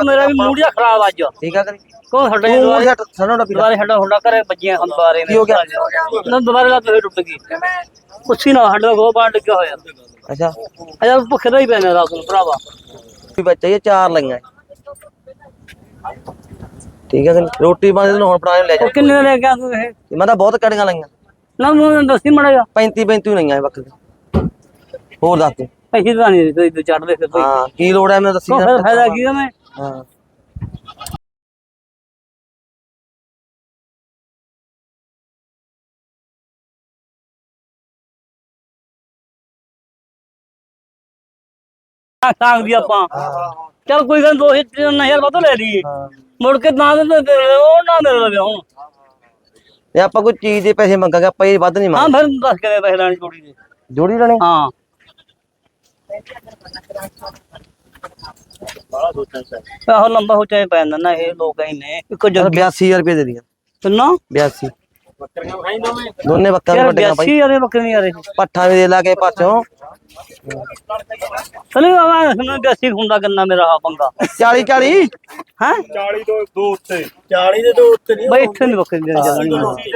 ਮੇਰਾ ਵੀ ਮੂਡ ਜਿਹਾ ਖਰਾਬ ਅੱਜ। ਠੀਕ ਆ ਕਰੀ ਕੋ ਸਾਡੇ ਤੂੰ ਦੁਬਾਰੇ ਛੱਡ ਸਾਨੂੰ ਨਾ ਪੀਲਾ ਦੁਬਾਰੇ ਸਾਡਾ ਹੁੰਦਾ ਘਰੇ ਬੱਜੀਆਂ ਹਨ ਦੁਬਾਰੇ ਕੀ ਹੋ ਗਿਆ? ਨਾ ਦੁਬਾਰੇ ਲੱਤ ਫੇਰ ਟੁੱਟ ਗਈ। ਕੁਛ ਨਾ ਸਾਡਾ ਗੋ ਬਾਣ ਲੱਗਿਆ ਹੋਇਆ। ਅੱਛਾ। ਅਜਾ ਭੁੱਖੇ ਦਾ ਹੀ ਪੈਣਾ ਰਾਤ ਨੂੰ ਭਰਾਵਾ। ਵੀ ਬੱਚਾ ਇਹ ਚਾਰ ਲਈਆਂ। ਠੀਕ ਆ ਕਰੀ ਰੋਟੀ ਬਾਅਦ ਨੂੰ ਹੁਣ ਬਣਾ ਕੇ ਲੈ ਜਾ। ਉਹ ਕਿੰਨੇ ਦਾ ਲੈ ਗਿਆ ਤੂੰ ਇਹ? ਮੈਂ ਤਾਂ ਬਹੁਤ ਕੜੀਆਂ ਲਈਆਂ। ਨਾ ਮੈਨੂੰ ਦੱਸੀ ਮੜਿਆ 35 35 ਲਈਆਂ ਇਹ ਬੱਕਰੇ ਹੋਰ ਦੱਸ ਤੂੰ ਪੈਸੇ ਤਾਂ ਨਹੀਂ ਤੇ ਇਦੋਂ ਚੜਦੇ ਫਿਰ ਕੋਈ। ਹਾਂ ਕੀ ਲੋੜ ਹੈ ਮੈਨੂੰ ਦੱਸੀ ਕੋ। ਫਿਰ ਫਾਇਦਾ ਕੀ ਆ ਮੈਂ ਹਾਂ। ਸਾਂਗ ਦੀ ਆਪਾਂ। ਚਲ ਕੋਈ ਗੱਲ ਦੋ ਹਿੱਸੇ ਨਾ ਯਾਰ ਵੱਧ ਲੈ ਲਈ ਹਾਂ ਮੁੜ ਕੇ ਨਾ ਦੇ ਦੇ- ਉਹ ਨਾ ਮਿਲ ਲਵੇ ਹੁਣ। ਜੇ ਆਪਾਂ ਕੋਈ ਚੀਜ਼ ਦੇ ਪੈਸੇ ਮੰਗਾਂਗੇ ਆਪਾਂ ਇਹ ਵੱਧ ਨਹੀਂ ਹਾਂ ਮੰਗਦੇ। ਫਿਰ ਦੱਸ ਕੇ ਪੈਸੇ ਲੈਣ ਜੋੜੀ ਦੇ। ਜੋੜੀ ਲੈਣੇ? ਹਾਂ। ਆਹ ਲੰਬਾ ਹੋ ਚਾਹੇ ਪੈਂਦਾ ਨਾ ਇਹ ਲੋਕ ਹੀ ਨੇ ਇੱਕੋ ਜੱਗ 82000 ਰੁਪਏ ਦੇ ਦੀਆਂ। ਕਿੰਨਾ? 82 ਦੋਨੇ ਬੱਕਰੀਆਂ ਯਾਰ ਵੱਡੀਆਂ ਬਾਈ। 82 ਯਾਰੇ ਬੱਕਰੀ ਨਹੀਂ ਯਾਰੇ ਪੱਠਾ ਵੀ ਦੇ ਲਾ ਕੇ ਪਾਛੋਂ। ਚਲੇ ਆਵਾ ਹੁਣ 82 ਹੁੰਦਾ ਕਿੰਨਾ ਮੇਰਾ ਆ ਪੰਗਾ 40 40 ਹੈ? 40 ਤੋਂ ਦੋ ਉੱਤੇ। 40 ਦੇ ਦੋ ਉੱਤੇ ਨਹੀਂ ਬਈ ਇੱਥੇ ਨਹੀਂ ਬੱਕਰੀ ਦੇ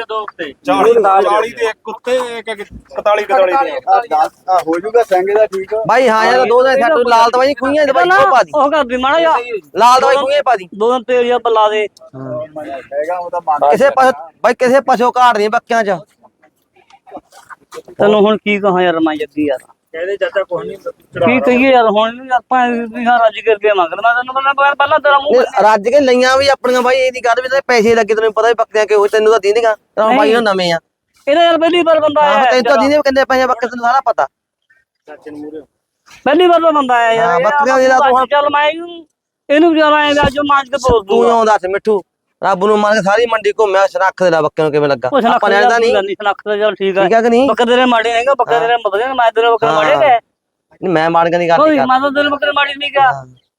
ਦੋ ਉੱਤੇ। 40 40 ਦੇ ਇੱਕ ਉੱਤੇ ਇੱਕ ਇੱਕ 41 41 ਦੇ। ਆ ਹੋ ਜਾਊਗਾ ਸੰਗੇ ਦਾ ਠੀਕ। ਬਾਈ ਹਾਂ ਯਾਰ ਦੋ ਦਿਨ ਸੱਟ ਲਾਲ ਦਵਾਈ ਖੂਈਆਂ ਦਵਾਈ ਉਹ ਪਾ ਦੀ। ਉਹ ਕਰ ਦੀ ਮਾੜਾ ਲਾਲ ਦਵਾਈ ਖੂਈਆਂ ਪਾ ਦੀ। ਦੋ ਦਿਨ ਤੇਲ ਜਾਂ ਬਲਾ ਦੇ। ਹੈਗਾ ਉਹ ਤਾਂ ਮੰਨ ਕਿਸੇ ਪਾਸੋਂ ਬਾਈ ਕਿਸੇ ਪਾਸੋਂ ਘਾਟ ਨਹੀਂ ਬੱਕਿਆਂ 'ਚ। ਤੈਨੂੰ ਹੁਣ ਕੀ ਕਹਾਂ ਯਾਰ ਮੈਂ ਜੱਗੀ ਯਾਰ। ਕਹਿੰਦੇ ਚਾਚਾ ਕੋਈ ਨਹੀਂ ਕੀ ਕਹੀਏ ਯਾਰ ਹੁਣ ਵੀ ਆਪਾਂ ਹਾਂ ਰੱਜ ਕੇ ਰੁਪਏ ਮੰਗਦਾ ਤੈਨੂੰ ਪਹਿਲਾਂ ਪਹਿਲਾਂ ਤੇਰਾ ਮੂੰਹ ਨਹੀਂ, ਰੱਜ ਕੇ ਲਈਆਂ ਵੀ ਆਪਣੀਆਂ ਬਾਈ ਇਹ ਨਹੀਂ ਗੱਲ ਵੀ ਤੇ ਪੈਸੇ ਲੱਗੇ ਤੈਨੂੰ ਪਤਾ ਵੀ ਬੱਕਰੀਆਂ ਕਿਹੋ ਤੈਨੂੰ ਤਾਂ ਦੀਂਦੀਆਂ। ਤੇਰਾ ਬਾਈ ਉਹ ਨਵੇਂ ਆ। ਇਹਦਾ ਯਾਰ ਪਹਿਲੀ ਵਾਰ ਬੰਦਾ ਹਾਂ ਆਇਆ ਤੈਨੂੰ ਤਾਂ ਦੀਂਦੇ ਕਿੰਨੇ ਪੈਸੇ ਬੱਕਰੇ ਤੈਨੂੰ ਸਾਰਾ ਪਤਾ। ਚਾਚੇ ਨੂੰ ਮੂਰੇ ਪਹਿਲੀ ਵਾਰ ਬੰਦਾ ਆਇਆ ਯਾਰ। ਹਾਂ, ਇਹ ਬੱਕਰੀਆਂ ਦੀ ਰਾਤ ਆਪਾਂ ਚੱਲ ਮੈਂ ਇਹਨੂੰ- ਇਹਨੂੰ ਵੀ ਜਾਣਾ ਹੈ ਅੱਜ ਮਾਂਜ ਕੇ ਬੋਲ ਤੂੰ ਦੂੰਗਾ। ਇਉਂ ਦੱਸ ਮਿੱਠੂ। ਰੱਬ ਨੂੰ ਮੰਨ ਕੇ ਸਾਰੀ ਮੰਡੀ ਘੁੰਮਿਆ ਸ਼ਨਾਖ ਦੇ ਲਾ ਬੱਕਰੇ ਨੂੰ ਕਿਵੇਂ ਲੱਗਾ? ਨਾ ਆਪਾਂ ਨੇ ਇਹਦਾ ਨਹੀਂ। ਸਨੱਖ ਦਾ ਚੱਲ ਠੀਕ ਹੈ ਠੀਕ ਆ ਕਿ ਨਹੀਂ? ਬੱਕਰੇ ਤੇਰੇ ਮਾੜੇ ਨਹੀਂਗਾ ਬੱਕਰੇ ਤੇਰੇ ਬਦਲੇ ਮੈਂ ਤੇਰੇ ਬੱਕਰੇ ਮਾੜੇ ਗਏ ਨਹੀਂ ਮੈਂ ਮਾਰ ਕੇ ਨਹੀਂ ਕਰਦੀ ਕੋਈ। ਮੈਂ ਤਾਂ ਤੇਰੇ ਬੱਕਰੇ ਮਾੜੇ ਨਹੀਂ ਗਿਆ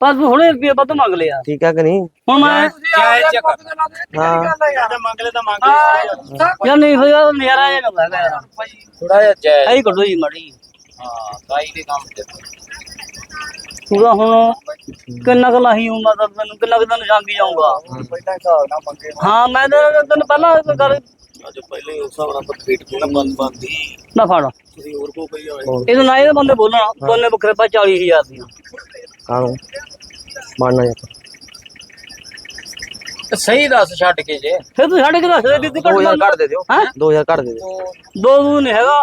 ਪਰ ਤੂੰ ਹੁਣੇ ਰੁਪਏ ਵੱਧ ਮੰਗ ਲਿਆ। ਠੀਕ ਆ ਕਿ ਨਹੀਂ? ਹੁਣ ਮੈਂ ਹਾਂ। ਚਾਚਾ ਮੰਗ ਲੈ ਤਾਂ ਮੰਗ ਲੈ ਯਾਰ ਨਹੀਂ ਹੋਇਆ ਤਾਂ ਨਜ਼ਾਰਾ ਜਿਹਾ ਲੱਗਦਾ ਯਾਰ ਥੋੜਾ ਜਿਹਾ ਜੈ ਐਂ ਕੱਢੋ ਜੀ ਮਾੜੀ। ਹਾਂ ਕਾਈ ਦੇ ਕੰਮ ਤੇ ਪੂਰਾ ਹੁਣ ਕਿੰਨਾ ਕੁ ਲਾਹੀ ਹੂੰ ਮਤਲਬ ਤੈਨੂੰ ਕਿੰਨਾ ਕੁ ਦਿਨ ਜਾਂਦੀ ਜਾਊਗਾ? ਪਹਿਲਾਂ ਹਿਸਾਬ ਨਾਲ ਮੰਗੇ ਹਾਂ ਮੈਂ ਤਾਂ ਤੈਨੂੰ ਪਹਿਲਾਂ ਇੱਕ ਗੱਲ ਅੱਜ ਪਹਿਲੇ ਉਸ ਹਿਸਾਬ ਨਾਲ ਪੱਠੇਟ ਕੋਲ ਬੰਦ ਬੰਦੀ ਨਾ ਫੜ। ਤੁਸੀਂ ਹੋਰ ਕੋ ਪਈ ਹੋਏ ਇਹਨੂੰ ਨਾ ਇਹਦੇ ਬੰਦੇ ਬੋਲਣਾ ਦੋਨੇ ਬੱਕਰੇ ਪਾ 40000 ਦੀਆਂ। ਕਾਹਨੂੰ? ਮਾਰਨਾ ਜਾਂ ਸਹੀ ਦੱਸ ਛੱਡ ਕੇ ਜੇ। ਫਿਰ ਤੂੰ ਸਾਡੇ ਕਿ ਦੱਸ ਦੇ ਦਿੱਤੀ 2000 ਕੱਢ ਦੇ ਦਿਓ। ਹੈਂ? 2000 ਕੱਢ ਦੇ ਦਿਓ ਦੋ ਦੂ ਨਹੀਂ ਹੈਗਾ।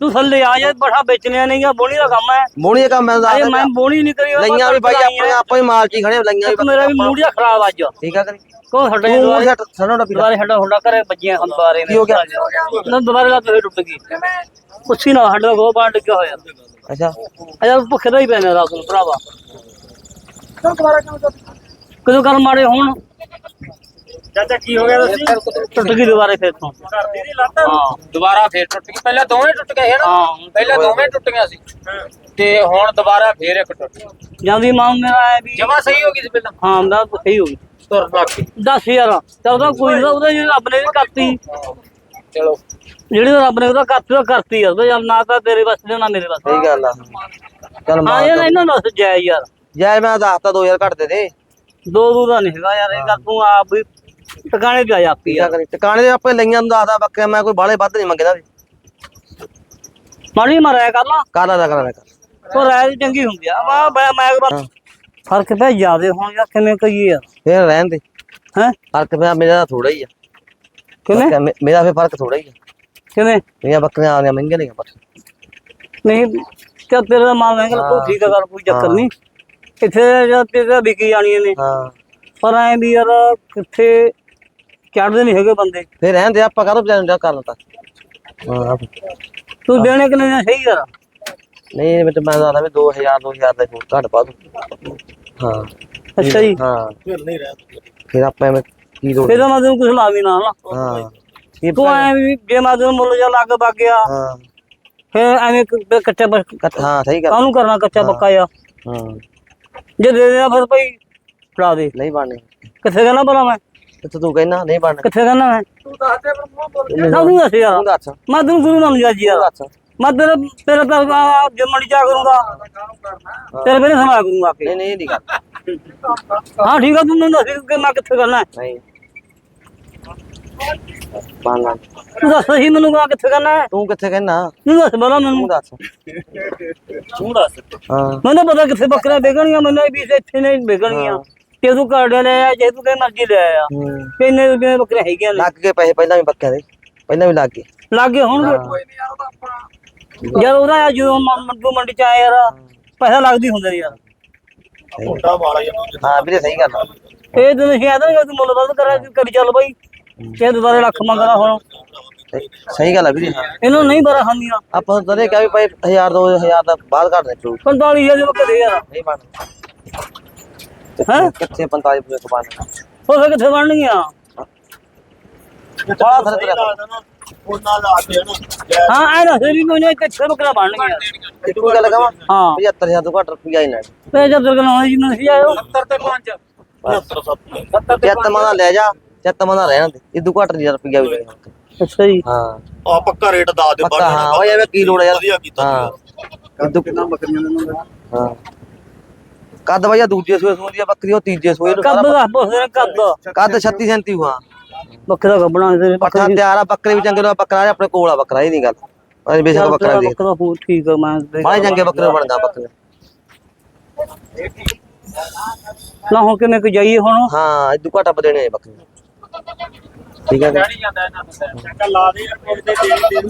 ਤੂੰ ਥੱਲੇ ਆ ਜਾ ਬੜਾ ਵੇਚਣਿਆ ਨਹੀਂ ਗਾ ਬੋਣੀ ਦਾ ਕੰਮ ਹੈ। ਮੋਣੀ ਦਾ ਕੰਮ ਮੈਂ ਦੱਸ ਮੈਂ ਬੋਣੀ ਨਹੀਂ ਕਰੀ ਲਈਆਂ ਵੀ ਬਾਈ ਆਪਣੇ ਆਪਾਂ ਹੀ ਮਾਲ ਚ ਹੀ ਖੜੇ ਲਈਆਂ ਵੀ ਮੇਰਾ ਵੀ ਮੂਡ ਜਿਹਾ ਖਰਾਬ ਅੱਜ। ਠੀਕ ਆ ਕਿ ਨਹੀਂ? ਕੋ ਸਾਡੇ ਸਾਨੂੰ ਨਾ ਪੀਲਾ ਦੁਬਾਰੇ ਸਾਡਾ ਹੁੰਦਾ ਘਰੇ ਬੱਜੀਆਂ ਹਨ ਦੁਬਾਰੇ ਕੀ ਹੋ ਗਿਆ? ਨਾ ਦੁਬਾਰੇ ਲੱਤ ਫੇਰ ਟੁੱਟ ਗਈ। ਕੁਛ ਨਾ ਸਾਡਾ ਗੋ ਬਾਣ ਲੱਗਿਆ ਹੋਇਆ। ਅੱਛਾ। ਅਜਾ ਭੁੱਖੇ ਦਾ ਹੀ ਪੈਣਾ ਰਾਤ ਨੂੰ ਭਰਾਵਾ। ਕਦੋਂ ਕਰ ਮਾਰੇ ਹੁਣ? ਚਾਚਾ ਕੀ ਹੋ ਗਿਆ ਦੱਸੀ? ਟੁੱਟ ਗਈ ਦੁਬਾਰੇ ਫੇਰ ਤੋਂ। ਕਰਦੀ ਦੀ ਲੱਤ? ਹਾਂ ਦੁਬਾਰਾ ਫੇਰ ਟੁੱਟ ਗਈ। ਪਹਿਲਾਂ ਦੋਵੇਂ ਟੁੱਟ ਗਏ ਸੀ ਨਾ? ਹਾਂ ਪਹਿਲਾਂ ਦੋਵੇਂ ਟੁੱਟੀਆਂ ਸੀ। ਤੇ ਹੁਣ ਦੁਬਾਰਾ ਫੇਰ ਇੱਕ ਟੁੱਟ ਗਈ। ਜਾਂਦੀ ਮਾਂ ਮੇਰਾ ਆਇਆ ਵੀ ਜਮਾ ਸਹੀ ਹੋ ਗਈ ਸੀ ਪਹਿਲਾਂ? ਹਾਂ ਮੈਂ ਤਾਂ ਸਹੀ ਹੋ ਗਈ। ਤੁਰ ਲੱਗ ਗਈ 10000 ਚੱਲਦਾ ਕੋਈ ਨਾ ਉਹਦਾ ਜਿਹੜੀ ਰੱਬ ਨੇ ਵੀ ਕਰਤੀ। ਚਲੋ। ਜਿਹੜੀ ਰੱਬ ਨੇ ਉਹਦਾ ਕਰਤੀ ਉਹ ਕਰਤੀ ਆ। ਉਹਦਾ ਨਾ ਤਾਂ ਤੇਰੇ ਵਾਸਤੇ ਤੇ ਨਾ ਮੇਰੇ ਵਾਸਤੇ। ਸਹੀ ਗੱਲ ਆ। ਚੱਲ ਯਾਰ ਇਹਨਾਂ ਦਾ ਜੈ ਯਾਰ। ਜੈ ਮੈਂ ਦੱਸਤਾ 2000 ਕੱਢ ਦੇ ਦੇ ਦੋ। ਦੋ ਦਾ ਨਹੀਂ ਹੈਗਾ ਯਾਰ ਇਹ ਗੱਲ ਤੂੰ ਆਪ ਵੀ ਟਿਕਾਣੇ ਤੇ ਆ ਜਾ ਆਪੀ ਠੀਕ ਆ ਯਾਰ। ਕਿ ਨਹੀਂ ਟਿਕਾਣੇ ਦੇ ਆਪੇ ਲਈਆਂ ਨੂੰ ਦੱਸਦਾ ਬੱਕਰੇ ਮੈਂ ਕੋਈ ਬਾਲੇ ਵੱਧ ਨਹੀਂ ਮੰਗਦਾ ਵੀ। ਮਾੜੀ ਮਾਰਿਆ ਕਰ ਲਾ ਕਰ ਲਾ ਕਰ ਲਾ ਕਰ ਉਹ ਰਾਇ ਚੰਗੀ ਹੁੰਦੀ ਆ। ਵਾ ਮੈਂ ਮੈਂ ਇੱਕ ਵਾਰ ਫ਼ਰਕ ਪੈ ਜਾਦੇ ਹੁਣ ਯਾਰ ਕਿਵੇਂ ਕਹੀਏ ਯਾਰ। ਫੇਰ ਰਹਿਣ ਦੇ। ਹੈ? ਫ਼ਰਕ ਪਿਆ ਮੇਰਾ ਥੋੜਾ ਹੀ ਆ। ਕਿਵੇਂ? ਮੇਰਾ ਫੇਰ ਫ਼ਰਕ ਥੋੜਾ ਹੀ ਆ। ਕਿਵੇਂ? ਮੇਰੀਆਂ ਬੱਕਰੀਆਂ ਆ ਗਈਆਂ ਮਹਿੰਗੀਆਂ ਨਹੀਂ ਪਰ ਨਹੀਂ ਤੇ ਤੇਰੇ ਦਾ ਮਾਲ ਮਹਿੰਗਾ ਲੱਗੂ ਠੀਕ ਆ ਗੱਲ ਕੋਈ ਚੱਕਰ ਨਹੀਂ ਇੱਥੇ ਜਦ ਤੇਰੇ ਵਿਕੀ ਜਾਣੀਆਂ ਨੇ। ਹਾਂ। ਪਰ ਐ ਵੀ ਯਾਰ ਕਿੱਥੇ ਚੜਦੇ ਨਹੀਂ ਹੈਗੇ ਬੰਦੇ। ਫੇਰ ਰਹਿਣ ਦੇ ਆਪਾਂ ਕਾਹਦੋਂ ਬਜਾਣ ਜਾ ਕਰ ਲਤਾ ਤੂੰ ਦੇਣੇ ਕਿੰਨੇ ਨੇ ਸਹੀ ਯਾਰ ਨਹੀਂ ਮੈਂ ਤਾਂ ਮੈਂ ਦੱਸਦਾ ਵੀ 2000 2000 ਦਾ ਘੱਟ ਪਾ ਦੂੰ ਹਾਂ। ਅੱਛਾ ਜੀ। ਹਾਂ। ਫਿਰ ਨਹੀਂ ਰਹਿ ਫਿਰ ਆਪਾਂ ਐਵੇਂ ਕੀ ਲੋੜ? ਫਿਰ ਮੈਂ ਤੈਨੂੰ ਕੁਛ ਲਾ ਵੀ ਨਾ ਨਾ। ਹਾਂ। ਤੂੰ ਐ ਵੀ ਜੇ ਮੈਂ ਤੈਨੂੰ ਮੁੱਲ ਜਾ ਲੱਗ ਪਾ ਗਿਆ ਹਾਂ। ਫਿਰ ਐਵੇਂ ਕ- ਕੱਚਾ ਹਾਂ ਸਹੀ ਗੱਲ। ਕਾਹਨੂੰ ਕਰਨਾ ਕੱਚਾ ਪੱਕਾ ਆ ਹਾਂ। ਜੇ ਦੇ ਦੇਣਾ ਫਿਰ ਭਾਈ ਫੜਾ ਦੇ। ਨਹੀਂ ਬਣਨੀ। ਕਿੱਥੇ ਕਹਿਣਾ ਭਲਾ ਮੈਂ? ਤੇ ਤੂੰ ਕਹਿਣਾ ਨਹੀਂ ਬਣਨੀ। ਕਿੱਥੇ ਕਹਿਣਾ ਮੈਂ? ਤੂੰ ਦੱਸ ਦੇ ਫਿਰ ਮੂੰਹ ਬੋਲ ਨਾ ਤੂੰ ਦੱਸ ਯਾਰ। ਤੂੰ ਦੱਸ। ਮੈਂ ਤੈਨੂੰ ਗੁਰੂ ਨਾਲ ਜਾ ਜੀ ਯਾਰ। ਮੈਂ ਤੇਰੇ ਤੇਰੇ ਤਾਂ ਜੰਮਣੀ ਚਾ ਕਰੂੰਗਾ। ਤੇਰੇ ਮੇਰੇ ਸੁਣਾ ਕਰੂੰਗਾ ਆ ਕੇ। ਨਹੀਂ ਨਹੀਂ ਇਹ ਨਹੀਂ ਗੱਲ। ਹਾਂ ਠੀਕ ਆ ਤੂੰ ਮੈਨੂੰ ਦੱਸ ਕਿ ਮੈਂ ਕਿੱਥੇ ਕਰਨਾ ਹੈ। ਨਹੀਂ। ਤੂੰ ਦੱਸ ਸਹੀ ਮੈਨੂੰ ਕਿ ਕਿੱਥੇ ਕਰਨਾ ਹੈ। ਤੂੰ ਕਿੱਥੇ ਕਹਿਣਾ ਤੂੰ ਦੱਸ ਬੋਲਾ ਮੈਨੂੰ। ਤੂੰ ਦੱਸ। ਤੂੰ ਦੱਸ ਹਾਂ। ਮੈਨੂੰ ਪਤਾ ਕਿੱਥੇ ਬੱਕਰੀਆਂ ਵੇਚਣੀਆਂ ਮੈਨੂੰ ਵੀ ਇੱਥੇ ਨਹੀਂ ਵੇਚਣੀਆਂ ਜੇ ਤੂੰ ਕਾਰਡ ਲੈ ਆ ਜੇ ਤੂੰ ਕਹੇ ਮਰਜ਼ੀ ਲੈ ਆ। ਹੂੰ। ਕਿੰਨੇ ਰੁਪਏ ਦੀਆਂ ਬੱਕਰੀਆਂ ਹੈਗੀਆਂ ਨੇ ਲੱਗ ਗਏ ਪੈਸੇ ਪਹਿਲਾਂ ਵੀ ਬੱਕਿਆਂ ਦੇ ਪਹਿਲਾਂ ਵੀ ਲੱਗ ਗਏ। ਲਾਗੇ ਹੋਣਗੇ। ਜਦ ਉਹਦਾ ਆ ਜਦੋਂ ਮ- ਮੰਡੂ ਮੰਡੀ ਚ ਆਇਆ ਯਾਰ ਪੈਸਾ ਲੱਗਦੀ ਹੁੰਦਾ ਯਾਰ। ਮੁੰਡਾ ਮਾਰਾ ਹੀ ਹਾਂ ਵੀਰੇ ਸਹੀ ਗੱਲ ਆ। ਇਹ ਦਿਨ ਸ਼ਾਇਦ ਨਾ ਤੂੰ ਮੁੱਲ ਵੱਧ ਕਰਾ ਕਰੀ ਚੱਲ ਬਾਈ। ਇਹ ਦੁਬਾਰੇ ਲੱਖ ਮੰਗਦਾ ਹੁਣ। ਸਹੀ- ਸਹੀ ਗੱਲ ਆ ਵੀਰੇ। ਹਾਂ ਇਹਨੂੰ ਨਹੀਂ ਬਰਾ ਖਾਂਦੀਆਂ। ਆਪਾਂ ਤਾਂ ਤਦੇ ਕਿਹਾ ਵੀ ਭਾਈ 1000 2000 ਦਾ ਬਾਅਦ ਕੱਢ ਦੇ ਤੂੰ। 45000 ਦੇ ਬੱਕਰੇ ਯਾਰ ਨਹੀਂ ਬਣ ਹੈਂ? ਕਿੱਥੇ 45 ਪੂਰੇ ਕਪਾਨ ਉਹ ਫਿਰ ਕਿੱਥੇ ਬਣਨਗੀਆਂ ਬੜਾ ਫ਼ਰਕ ਤੇਰਾ ਉਹਨਾਂ ਲਾ ਕੇ ਨਾ ਹਾਂ ਐ ਦੱਸ ਵੀ ਮੈਨੂੰ ਇੱਕ ਕਿੱਥੇ ਬੱਕਰਾ ਬਣਨਗੀਆਂ ਇੱਕੋ ਗੱਲ ਕਹਾਂ ਹਾਂ। 75000 ਤੋਂ ਘੱਟ ਰੁਪਈਆ ਹੀ ਲੈਣਾ। ਤੇ ਜਦ ਤੱਕ ਨਾ ਜੀ ਨਹੀਂ ਆਇਓ। 70 ਤੇ 5 70 ਚੱਤ ਮਨਾ ਲੈ ਜਾ ਚੱਤ ਮਨਾ ਰਹਿਣ ਦੇ। ਇਦੋਂ ਘੱਟ ਨਹੀਂ ਰੁਪਈਆ ਵੀ ਲੈਣਾ। ਅੱਛਾ ਜੀ। ਹਾਂ। ਆ ਪੱਕਾ ਰੇਟ ਦੱਸ ਦੇ ਪੱਕਾ ਹਾਂ ਓਏ ਐਵੇਂ ਕੀ ਲੋੜ ਆ ਯਾਰ? ਵਧੀਆ ਕੀਤਾ ਹਾਂ। ਕੱਦ ਕਿੰਨਾ ਬੱਕਰੀਆਂ ਦੇ ਨਾਲ? ਹਾਂ। ਕੱਦ ਭਈਆ ਦੂਜੇ ਸੂਏ ਸੂਏ ਦੀ ਆ ਬੱਕਰੀ ਉਹ ਤੀਜੇ ਸੂਏ ਨੂੰ ਕੱਦ ਦਾ ਨੇ ਕੱਦ। ਕੱਦ 36 37 ਹੁਆ। ਬੱਕਰਾ ਕੱਬਣਾ ਤੇ ਪੱਠਾ ਤਿਆਰ ਆ ਬੱਕਰੇ ਵੀ ਚੰਗੇ ਲੋ ਬੱਕਰਾ ਆ ਆਪਣੇ ਕੋਲ ਆ ਬੱਕਰਾ ਇਹ ਨਹੀਂ ਗੱਲ। ਅਜੇ ਬੇਸ਼ੱਕ ਬੱਕਰਾ ਦੇਖ ਬੱਕਰਾ ਹੋਰ ਠੀਕ ਆ ਮੈਂ ਬਾਲੇ ਚੰਗੇ ਬੱਕਰੇ ਬਣਦਾ ਬੱਕਰੇ। ਨਾ ਹੁਣ ਕਿਵੇਂ ਕਿ ਜਾਈਏ ਹੁਣ? ਹਾਂ ਇਦੋਂ ਘੱਟ ਆਪਾਂ ਦੇਣੇ ਆ ਬੱਕਰੇ। ਠੀਕ ਹੈ ਜੀ? ਨਹੀਂ ਜਾਂਦਾ ਇਹਨਾਂ ਨੂੰ ਚੱਕਰ ਲਾ ਦੇ ਰੱਖੋ ਤੇ ਦੇ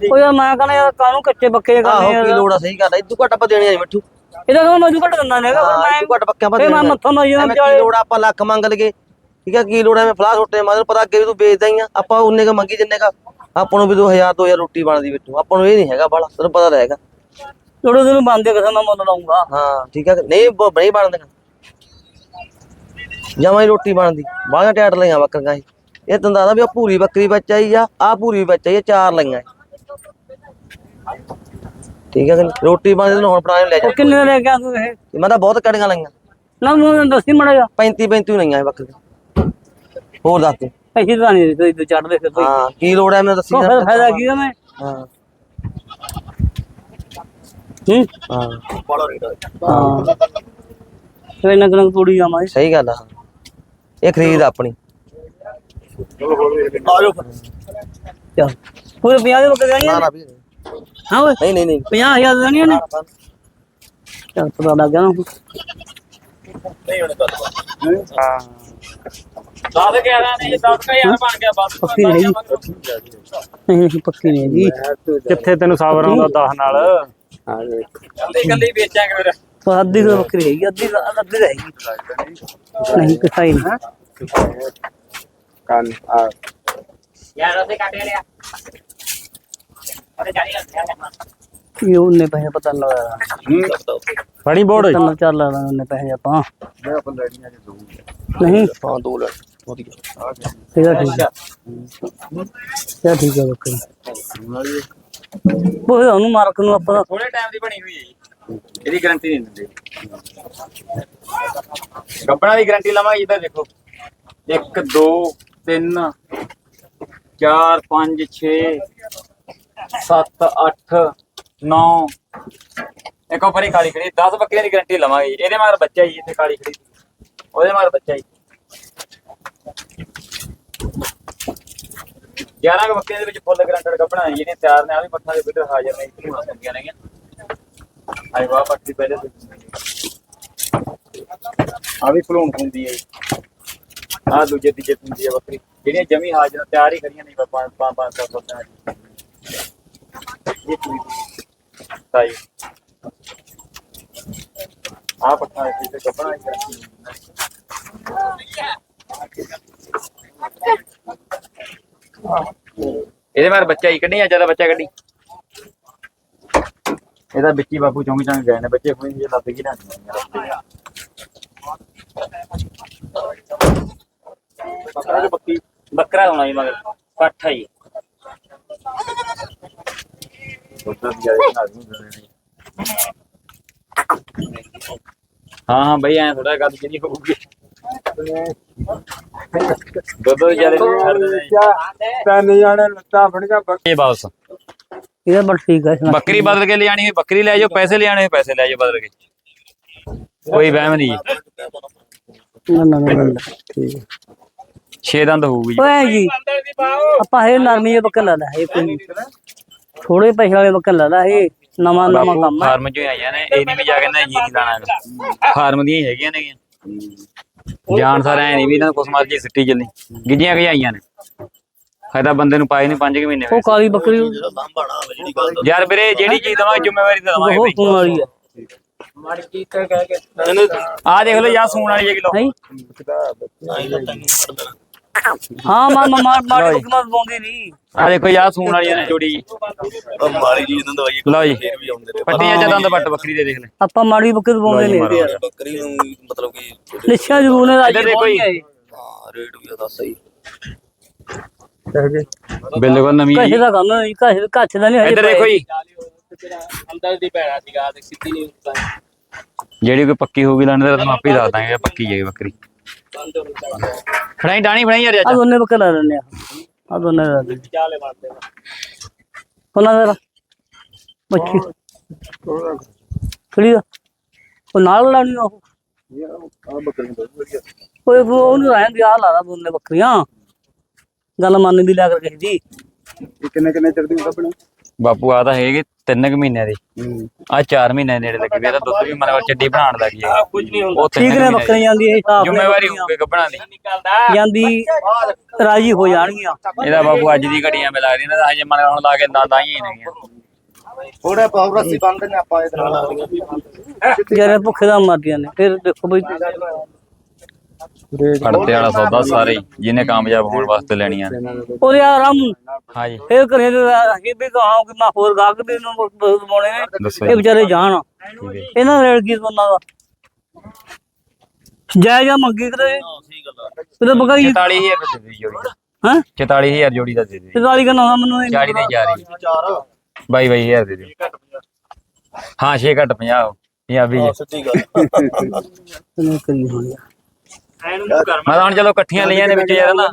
ਦੇ ਉਹ ਮੈਂ ਕਹਿੰਦਾ ਯਾਰ ਕਾਹਨੂੰ ਕੱਚੇ ਬੱਕੇ ਆਹੋ ਕਰਨੇ ਕੀ ਯਾਰ ਲੋੜ ਆ ਸਹੀ ਗੱਲ ਆ ਇਦੋਂ ਘੱਟ ਆਪਾਂ ਦੇਣੇ ਆ ਮਿੱਠੂ। ਇਹਦਾ ਕਹਿੰਦਾ ਮੈਂ ਘੱਟ ਦਿੰਦਾ ਨੇਗਾ ਹਾਂ ਮੈਂ ਘੱਟ ਫੇ ਦੇਣੇ ਮੈਂ। ਮੱਥਾ ਮਾਰੀ ਐਵੇਂ ਕੀ ਲੋੜ ਆਪਾਂ ਲੱਖ ਮੰਗ ਲਗੇ ਠੀਕ ਹੈ ਕੀ ਲੋੜ ਐ ਮੈਂ ਫਲਾਹ ਛੋਟੇ ਮਾਦਰ ਪਤਾ ਅੱਗੇ ਵੀ ਤੂੰ ਵੇਚਦਾ ਹੀ ਆ। ਆਪਾਂ ਉਹਨੇ ਕ ਮੰਗੀ ਜਿੰਨੇ ਕਾ ਆਪਾਂ ਨੂੰ ਵੀ 2000 2000 ਰੋਟੀ ਬਣਦੀ ਵਿੱਚੋਂ। ਆਪਾਂ ਨੂੰ ਇਹ ਨਹੀਂ ਹੈਗਾ ਬਾਲਾ ਤੈਨੂੰ ਪਤਾ ਰਹੇਗਾ ਥੋੜੇ ਦਿਨ ਬੰਦੇ ਕਿਸੇ ਮੈਂ ਮੁੱਲ ਲਾਉਂਗਾ ਹਾਂ ਠੀਕ ਹੈ ਨਹੀਂ ਨਹੀਂ ਬਣਦੀਆਂ ਜਮਾਂ ਹੀ ਰੋਟੀ ਬਣਦੀ। ਬਾਹਲਾ ਟੈਟ ਲਈਆਂ ਬੱਕਰੀਆਂ ਇਹ। ਇਹ ਤੈਨੂੰ ਦੱਸਦਾ ਵੀ ਆ ਪੂਰੀ ਬੱਕਰੀ ਵਿੱਚ ਆਈ ਆ ਆ ਪੂਰੀ ਵਿੱਚ ਆਈ ਆ ਚਾਰ ਲਈਆਂ। ਠੀਕ ਹੈ ਕਿ ਨਹੀਂ? ਰੋਟੀ ਬਣਦੀ ਤੈਨੂੰ ਹੁਣ ਪੁਰਾਣੇ ਲੈ ਜਾ ਉਹ ਕਿੰਨੇ ਦਾ ਲੈ ਕੇ ਆ ਤੂੰ ਇਹ? ਮੈਂ ਤਾਂ ਬਹੁਤ ਕੜੀਆਂ ਲਈਆਂ। ਨਾ ਮੈਨੂੰ ਦੱਸੀ ਮੜਾ ਜਾ 35 35 ਲਈਆਂ ਇਹ ਬੱਕਰੀਆਂ। ਹੋਰ ਦੱਸ ਤੂੰ ਪੈਸੇ ਤਾਂ ਨਹੀਂ ਤੇ ਇੱਥੇ ਚੜਦੇ ਫਿਰ ਹਾਂ ਕੀ ਲੋੜ ਐ ਮੈਨੂੰ ਦੱਸੀ। ਫਿਰ ਫਾਇਦਾ ਕੀ ਆ ਮੈਂ? ਹਾਂ। ਹੂੰ? ਹਾਂ। ਹਾਂ। ਫਿਰ ਇਹਨਾਂ ਕਣਕ ਤੋੜੀ ਜਾਵਾਂ ਇਹ। ਸਹੀ ਗੱਲ ਆ। ਇਹ ਖਰੀਦ ਆ ਆਪਣੀ। ਚੱਲ। ਪੂਰੇ 50 ਦੇ ਬੱਕਰੇ ਨਾ ਜਾਣੀਆਂ ਨਾ ਨੇ? ਵੀ ਨਹੀਂ ਹਾਂ ਓਏ ਨਹੀਂ ਨਹੀਂ 50000 ਦੇ ਜਾਣੀਆਂ ਨੇ ਚੱਲ ਪਤਾ ਲੱਗ ਗਿਆ ਨਾ ਹੁਣ। ਨਹੀਂ ਹੁਣ ਕਰ ਦੱਸ ਕੇ ਆਦਾ ਨਹੀਂ 10000 ਬਣ ਗਿਆ ਬਸ ਪੱਕੀ ਨਹੀਂ ਨਹੀਂ ਨਹੀਂ ਪੱਕੀ ਨਹੀਂ ਜੀ। ਕਿੱਥੇ ਤੈਨੂੰ ਸਾਬਰ ਆਉਂਦਾ 10 ਨਾਲ? ਕੱਲੀ ਕੱਲੀ ਵੇਚਾਂਗੇ ਫਿਰ। ਤਾਂ ਅੱਧੀ ਤਾਂ ਬੱਕਰੀ ਹੈਗੀ ਅੱਧੀ ਤਾਂ ਅੱਧੀ ਤਾਂ ਹੈਗੀ ਨਹੀਂ ਕਿਸਾਈ ਨਹੀਂ। ਕੰਨ ਆ ਯਾਰ ਉਹਦੇ ਕੱਟ ਲਿਆ। ਇਹ ਉਹਨੇ ਪੈਸੇ ਪਤਾ ਨੀ ਲੱਗਦਾ ਫੜੀ ਬੋੜ ਤਿੰਨ ਚਾਰ ਲਾ ਉਹਨੇ ਪੈਸੇ ਆਪਾਂ। ਮੈਂ ਆਪਾਂ ਲੈਣੀਆਂ ਜੇ ਦੋ ਨਹੀਂ। ਹਾਂ ਦੋ ਲੈ। ਵਧੀਆ। ਇਹਦਾ ਠੀਕ ਹੈ ਇਹ ਠੀਕ ਹੈ ਬੱਕਰੀ। ਉਹ ਉਹਨੂੰ ਮਾਰਕ ਨੂੰ ਆਪਾਂ ਥੋੜੇ ਟਾਈਮ ਦੀ ਬਣੀ ਹੋਈ ਹੈ ਜੀ। ਇਹਦੀ ਗਾਰੰਟੀ ਨਹੀਂ ਦਿੰਦੇ। ਗੱਬਣਾ ਦੀ ਗਾਰੰਟੀ ਲਵਾਂਗੇ ਇੱਧਰ ਦੇਖੋ। 1 2 3 4 5 6 7 8 9 ਇੱਕ ਉਪਰ ਹੀ ਕਾਲੀ ਖੜੀ 10 ਬੱਕਰੀਆਂ ਦੀ ਗਾਰੰਟੀ ਲਵਾਂਗੇ ਜੀ। ਇਹਦੇ ਮਗਰ ਬੱਚਾ ਜੀ, ਇੱਥੇ ਕਾਲੀ ਖੜੀ ਉਹਦੇ ਮਗਰ ਬੱਚਾ ਜੀ। 11 ਕੁ ਬੱਕਰੀਆਂ ਦੇ ਵਿੱਚ ਫੁੱਲ ਗਰੰਟਡ ਗੱਬਣਾ ਹੈ ਜਿਹਨੇ ਤਿਆਰ ਨੇ, ਆ ਵੀ ਪੱਠਾਂ ਦੇ ਬਿੱਟਰ ਹਾਜ਼ਰ ਨੇ, ਇੱਥੇ ਹੋਣਾ ਚੰਗੀਆਂ ਨੇਗੀਆਂ। ਆਈ ਵਾਹ ਪੱਠੀ ਪਹਿਲੇ ਆ ਵੀ ਭਲੂਣ ਹੁੰਦੀ ਹੈ ਆ ਦੂਜੇ ਤੀਜੇ ਹੁੰਦੀ ਹੈ ਬੱਕਰੀ। ਜਿਹੜੀਆਂ ਜਮੀ ਹਾਜ਼ਰ ਤਿਆਰ ਹੀ ਕਰੀਆਂ ਨਹੀਂ ਪੰਜ ਪੰਜ ਪੰਜ ਸੱਤ ਤਾਈ। ਆ ਪੱਠਾਂ ਦੇ ਵਿੱਚ ਗੱਬਣਾ ਇਹਦੇ ਮਾਰ ਬੱਚਾ ਹੀ ਕੱਢੀ ਆ ਜ਼ਿਆਦਾ ਬੱਚਾ ਕੱਢੀ? ਇਹਦਾ ਵਿੱਚੀ ਬਾਪੂ ਚੌਂਕੀ ਚੌਂਕ ਗਏ ਨੇ, ਬੱਚੇ ਕੋਈ ਜੇ ਲੱਗ ਗਈ ਨਾ। ਬੱਕਰਾ ਜੋ ਬੱਕੀ ਬੱਕਰਾ ਹੋਣਾ ਜੀ ਮਗਰ ਪੱਠਾ ਹੀ। ਹਾਂ ਹਾਂ ਬਈ ਐ ਥੋੜਾ ਗੱਲ ਜਿਹੜੀ ਹੋਊਗੀ। ਨਹੀਂ ਛੱਡਦੇ ਨੇ। ਤਿੰਨ ਜਾਣੇ ਲੱਤਾਂ ਫੜੀਆਂ ਇਹ ਵਾਪਸ। ਇਹਦਾ ਬਸ ਠੀਕ ਹੈ ਬੱਕਰੀ ਬਦਲ ਕੇ ਲਿਆਣੀ ਹੋਈ ਬੱਕਰੀ ਲੈ ਜਾਓ ਪੈਸੇ ਲਿਆਣੇ ਪੈਸੇ ਲੈ ਜਾਓ ਬਦਲ ਕੇ। ਕੋਈ ਵਹਿਮ ਨਹੀਂ। ਜੀ ਨਾ ਨਾ ਨਾ ਠੀਕ ਹੈ 6 ਦੰਦ ਹੋਊਗੀ ਓਏ ਜੀ ਆਪਾਂ ਇਹ ਨਰਮੀ ਬੱਕਰ ਲੈਣਾ ਇਹ ਕੋਈ ਥੋੜੇ ਪੈਸੇ ਵਾਲੇ ਬੱਕਰ ਲੈਣਾ ਇਹ। ਨਵਾਂ ਨਵਾਂ ਕੰਮ ਹੈ। ਫਾਰਮ ਚੋਂ ਹੀ ਆਈਆਂ ਨੇ ਇਹ ਨਹੀਂ ਵੀ ਜਾ ਕੇ ਨਾ ਜੀ ਨਹੀਂ ਦਾਣਾ ਫਾਰਮ ਦੀਆਂ ਹੀ ਹੈਗੀਆਂ ਨੇ ਜਾਣ ਸਾਰ ਐ ਨਹੀਂ ਵੀ ਇਹਨਾਂ ਨੂੰ ਕੁਛ ਮਰਜ਼ੀ ਸਿੱਟੀ ਚੱਲੀ। ਗਿੱਜੀਆਂ ਗਈਆਂ ਨੇ। ਫਾਇਦਾ ਬੰਦੇ ਨੂੰ ਪਾਏ ਨਹੀਂ 5 ਮਹੀਨੇ ਉਹ ਕਾਲੀ ਬੱਕਰੀ ਯਾਰ ਵੀਰੇ ਜਿਹੜੀ ਚੀਜ਼ ਦਵਾਂਗੇ ਜ਼ਿੰਮੇਵਾਰੀ ਤਾਂ ਦਵਾਂਗੇ ਬਹੁਤ ਸੋਹਣ ਵਾਲੀ ਹੈ। ਆ ਦੇਖ ਲਓ ਜਾਂ ਸੂਣ ਵਾਲੀ ਹੈ ਕਿਲੋ ਨਹੀਂ। ਹਾਂ ਮਾ ਮਾ ਮਾ ਮਾੜੀ ਬੱਕਰੀ ਮਾਰ ਬੋਂਦੀ ਨਹੀਂ ਆ ਦੇਖੋ ਯਾ ਸੂਣ ਵਾਲੀ ਨੇ ਜੋੜੀ। ਮਾੜੀ ਜੀ ਇਹਨਾਂ ਦਵਾਈ ਲਓ ਜੀ। ਫੇਰ ਵੀ ਆਉਂਦੇ ਨੇ। ਪੱਟੀਆਂ ਚ ਦੰਦ ਪੱਟ ਬੱਕਰੀ ਦੇ ਦੇਖ ਲੈ। ਆਪਾਂ ਮਾੜੀ ਬੱਕਰੀ ਬੋਂਦੇ ਨਹੀਂ ਬੱਕਰੀ ਨੂੰ ਮਤਲਬ ਕਿ ਨਿਸ਼ਾ ਜ਼ਰੂਰ ਨੇ ਇੱਧਰ ਦੇਖੋ ਜੀ। ਹਾਂ ਰੇਟ ਵੀ ਉਹਦਾ ਸਹੀ। ਬਿਲਕੁਲ ਨਵੀਂ ਹੈ ਕਹੇ ਦਾ ਕੰਮ ਨਹੀਂ ਕਹੇ ਕੱਚ ਦਾ ਨਹੀਂ ਇੱਧਰ ਦੇਖੋ ਜੀ। ਅੰਦਰ ਦੀ ਭੈਣਾ ਸੀਗਾ ਤੇ ਸਿੱਧੀ ਨਹੀਂ ਜਿਹੜੀ ਕੋਈ ਪੱਕੀ ਹੋਊਗੀ ਲੈਣ ਦਾ ਤੁਹਾਨੂੰ ਆਪੇ ਹੀ ਦੱਸ ਦਾਂਗੇ ਪੱਕੀ ਹੈ ਬੱਕਰੀ। ਫੜਾਈ ਡਾਣੀ ਫੜਾਈ ਯਾਰ ਆ ਚਾਚਾ ਦੋਨੇ ਬੱਕਰ ਲੈ ਲੈਣੇ ਆ। ਆ ਦੋਨੇ ਲੈ ਲੈਣੇ ਚਾਲੇ ਮਾਰਦੇ ਕੋਨਾ ਜ਼ਰਾ ਬੱਚੀ। ਕਿਹੜੀ ਦਾ ਉਹ ਨਾਲ ਲਾਣੀ ਉਹ ਆ ਬੱਕਰੀ ਬਹੁਤ ਵਧੀਆ ਓਏ ਉਹ ਉਹਨੂੰ ਰਹਿਣ ਦੀ ਆ ਲਾ ਲਾ ਦੋਨੇ ਬੱਕਰੀਆਂ। ਗੱਲ ਮੰਨ ਦੀ ਲਿਆ ਕਰ ਕਿਸੇ ਦੀ। ਇਹ ਕਿੰਨੇ ਕਿੰਨੇ ਚਿਰ ਦੀ ਕੱਪਣੇ ਬਾਪੂ ਆ ਤਾਂ ਹੈਗੇ ਤਿੰਨ ਕੁ ਮਹੀਨਿਆਂ ਦੀ। ਆ 4 ਮਹੀਨਿਆਂ ਦੇ ਨੇੜੇ ਲੱਗੀ ਵੀ ਇਹਦਾ ਦੁੱਧ ਵੀ ਮਤਲਬ ਚੱਡੀ ਬਣਾਉਣ ਲੱਗੀ ਹੈ ਕੁਝ ਨਹੀਂ ਹੁੰਦਾ। ਠੀਕ ਨੇ ਬੱਕਰੀਆਂ ਜਾਂਦੀ ਇਹ ਦੀ। ਜ਼ਿੰਮੇਵਾਰੀ ਹੋਊਗੀ ਗੱਭਣਾ ਦੀ। ਨਿਕਲਦਾ ਜਾਂਦੀ ਰਾਜੀ ਹੋ ਜਾਣਗੀਆਂ। ਇਹਦਾ ਬਾਪੂ ਅੱਜ ਦੀ ਘੜੀਆਂ ਮਿਲਾ ਰਹੀ ਨੇ ਹਜੇ ਮਨ ਹੁਣ ਲਾ ਕੇ ਦਾਈਆਂ ਹੀ ਨੇਗੀਆਂ ਥੋੜਾ ਪਾਵਰ ਅਸੀਂ ਬੰਦ ਨੇ ਆਪਾਂ ਇਹਦੇ ਨਾਲ। ਜਿਹੜੇ ਭੁੱਖੇ ਦਾ ਮਰਦੀਆਂ ਨੇ ਫਿਰ ਦੇਖੋ ਬਈ। ਖੜਤੇ ਵਾਲਾ ਸੌਦਾ ਸਾਰੇ ਹੀ, ਜਿਹਨੇ ਕਾਮਯਾਬ ਹੋਣ ਵਾਸਤੇ ਲੈਣੀਆਂ। ਨੇ ਉਹ ਯਾਰ ਰਾਮ ਹਾਂਜੀ। ਇਹ ਕਰੇ ਇਹ ਵੀ ਕਹਾਂ ਕਿ ਮੈਂ ਹੋਰ ਗਾਹਕ ਵੀ ਨੂੰ ਬੋਣੇ ਨੇ ਦੱਸੋ। ਇਹ ਜੀ। ਵਿਚਾਰੇ ਜਾਣ। ਠੀਕ ਹੈ ਇਹਨਾਂ ਰੇਲ ਕੀ ਬੰਦਾ ਦਾ? ਜੈ ਜਾ ਮੰਗੀ ਕਰੇ ਉਹਦਾ ਬਗਾ 44000 ਰੁਪਏ ਦੇ ਦੇ ਜੋੜੀ ਦਾ ਹਾਂ? 44000 ਜੋੜੀ ਦਾ ਦੇ ਦੇ ਤੇ ਗਾਲੀ ਕਰਨਾ ਮੈਨੂੰ ਇਹ। 40 ਦੇ 4 ਬਾਈ ਬਾਈ ਹਜ਼ਾਰ ਦੇ ਦੇ ਹਾਂ 6 ਘੱਟ 50 ਪੰਜਾਬੀ ਚ। ਸੱਚੀ ਗੱਲ। ਨਹੀਂ ਕਰੀ ਹੋਣੀ ਮੈਂ ਤਾਂ ਹੁਣ ਚਲੋ ਇਕੱਠੀਆਂ ਲਈਆਂ ਨੇ ਵਿੱਚ ਯਾਰ ਨਾ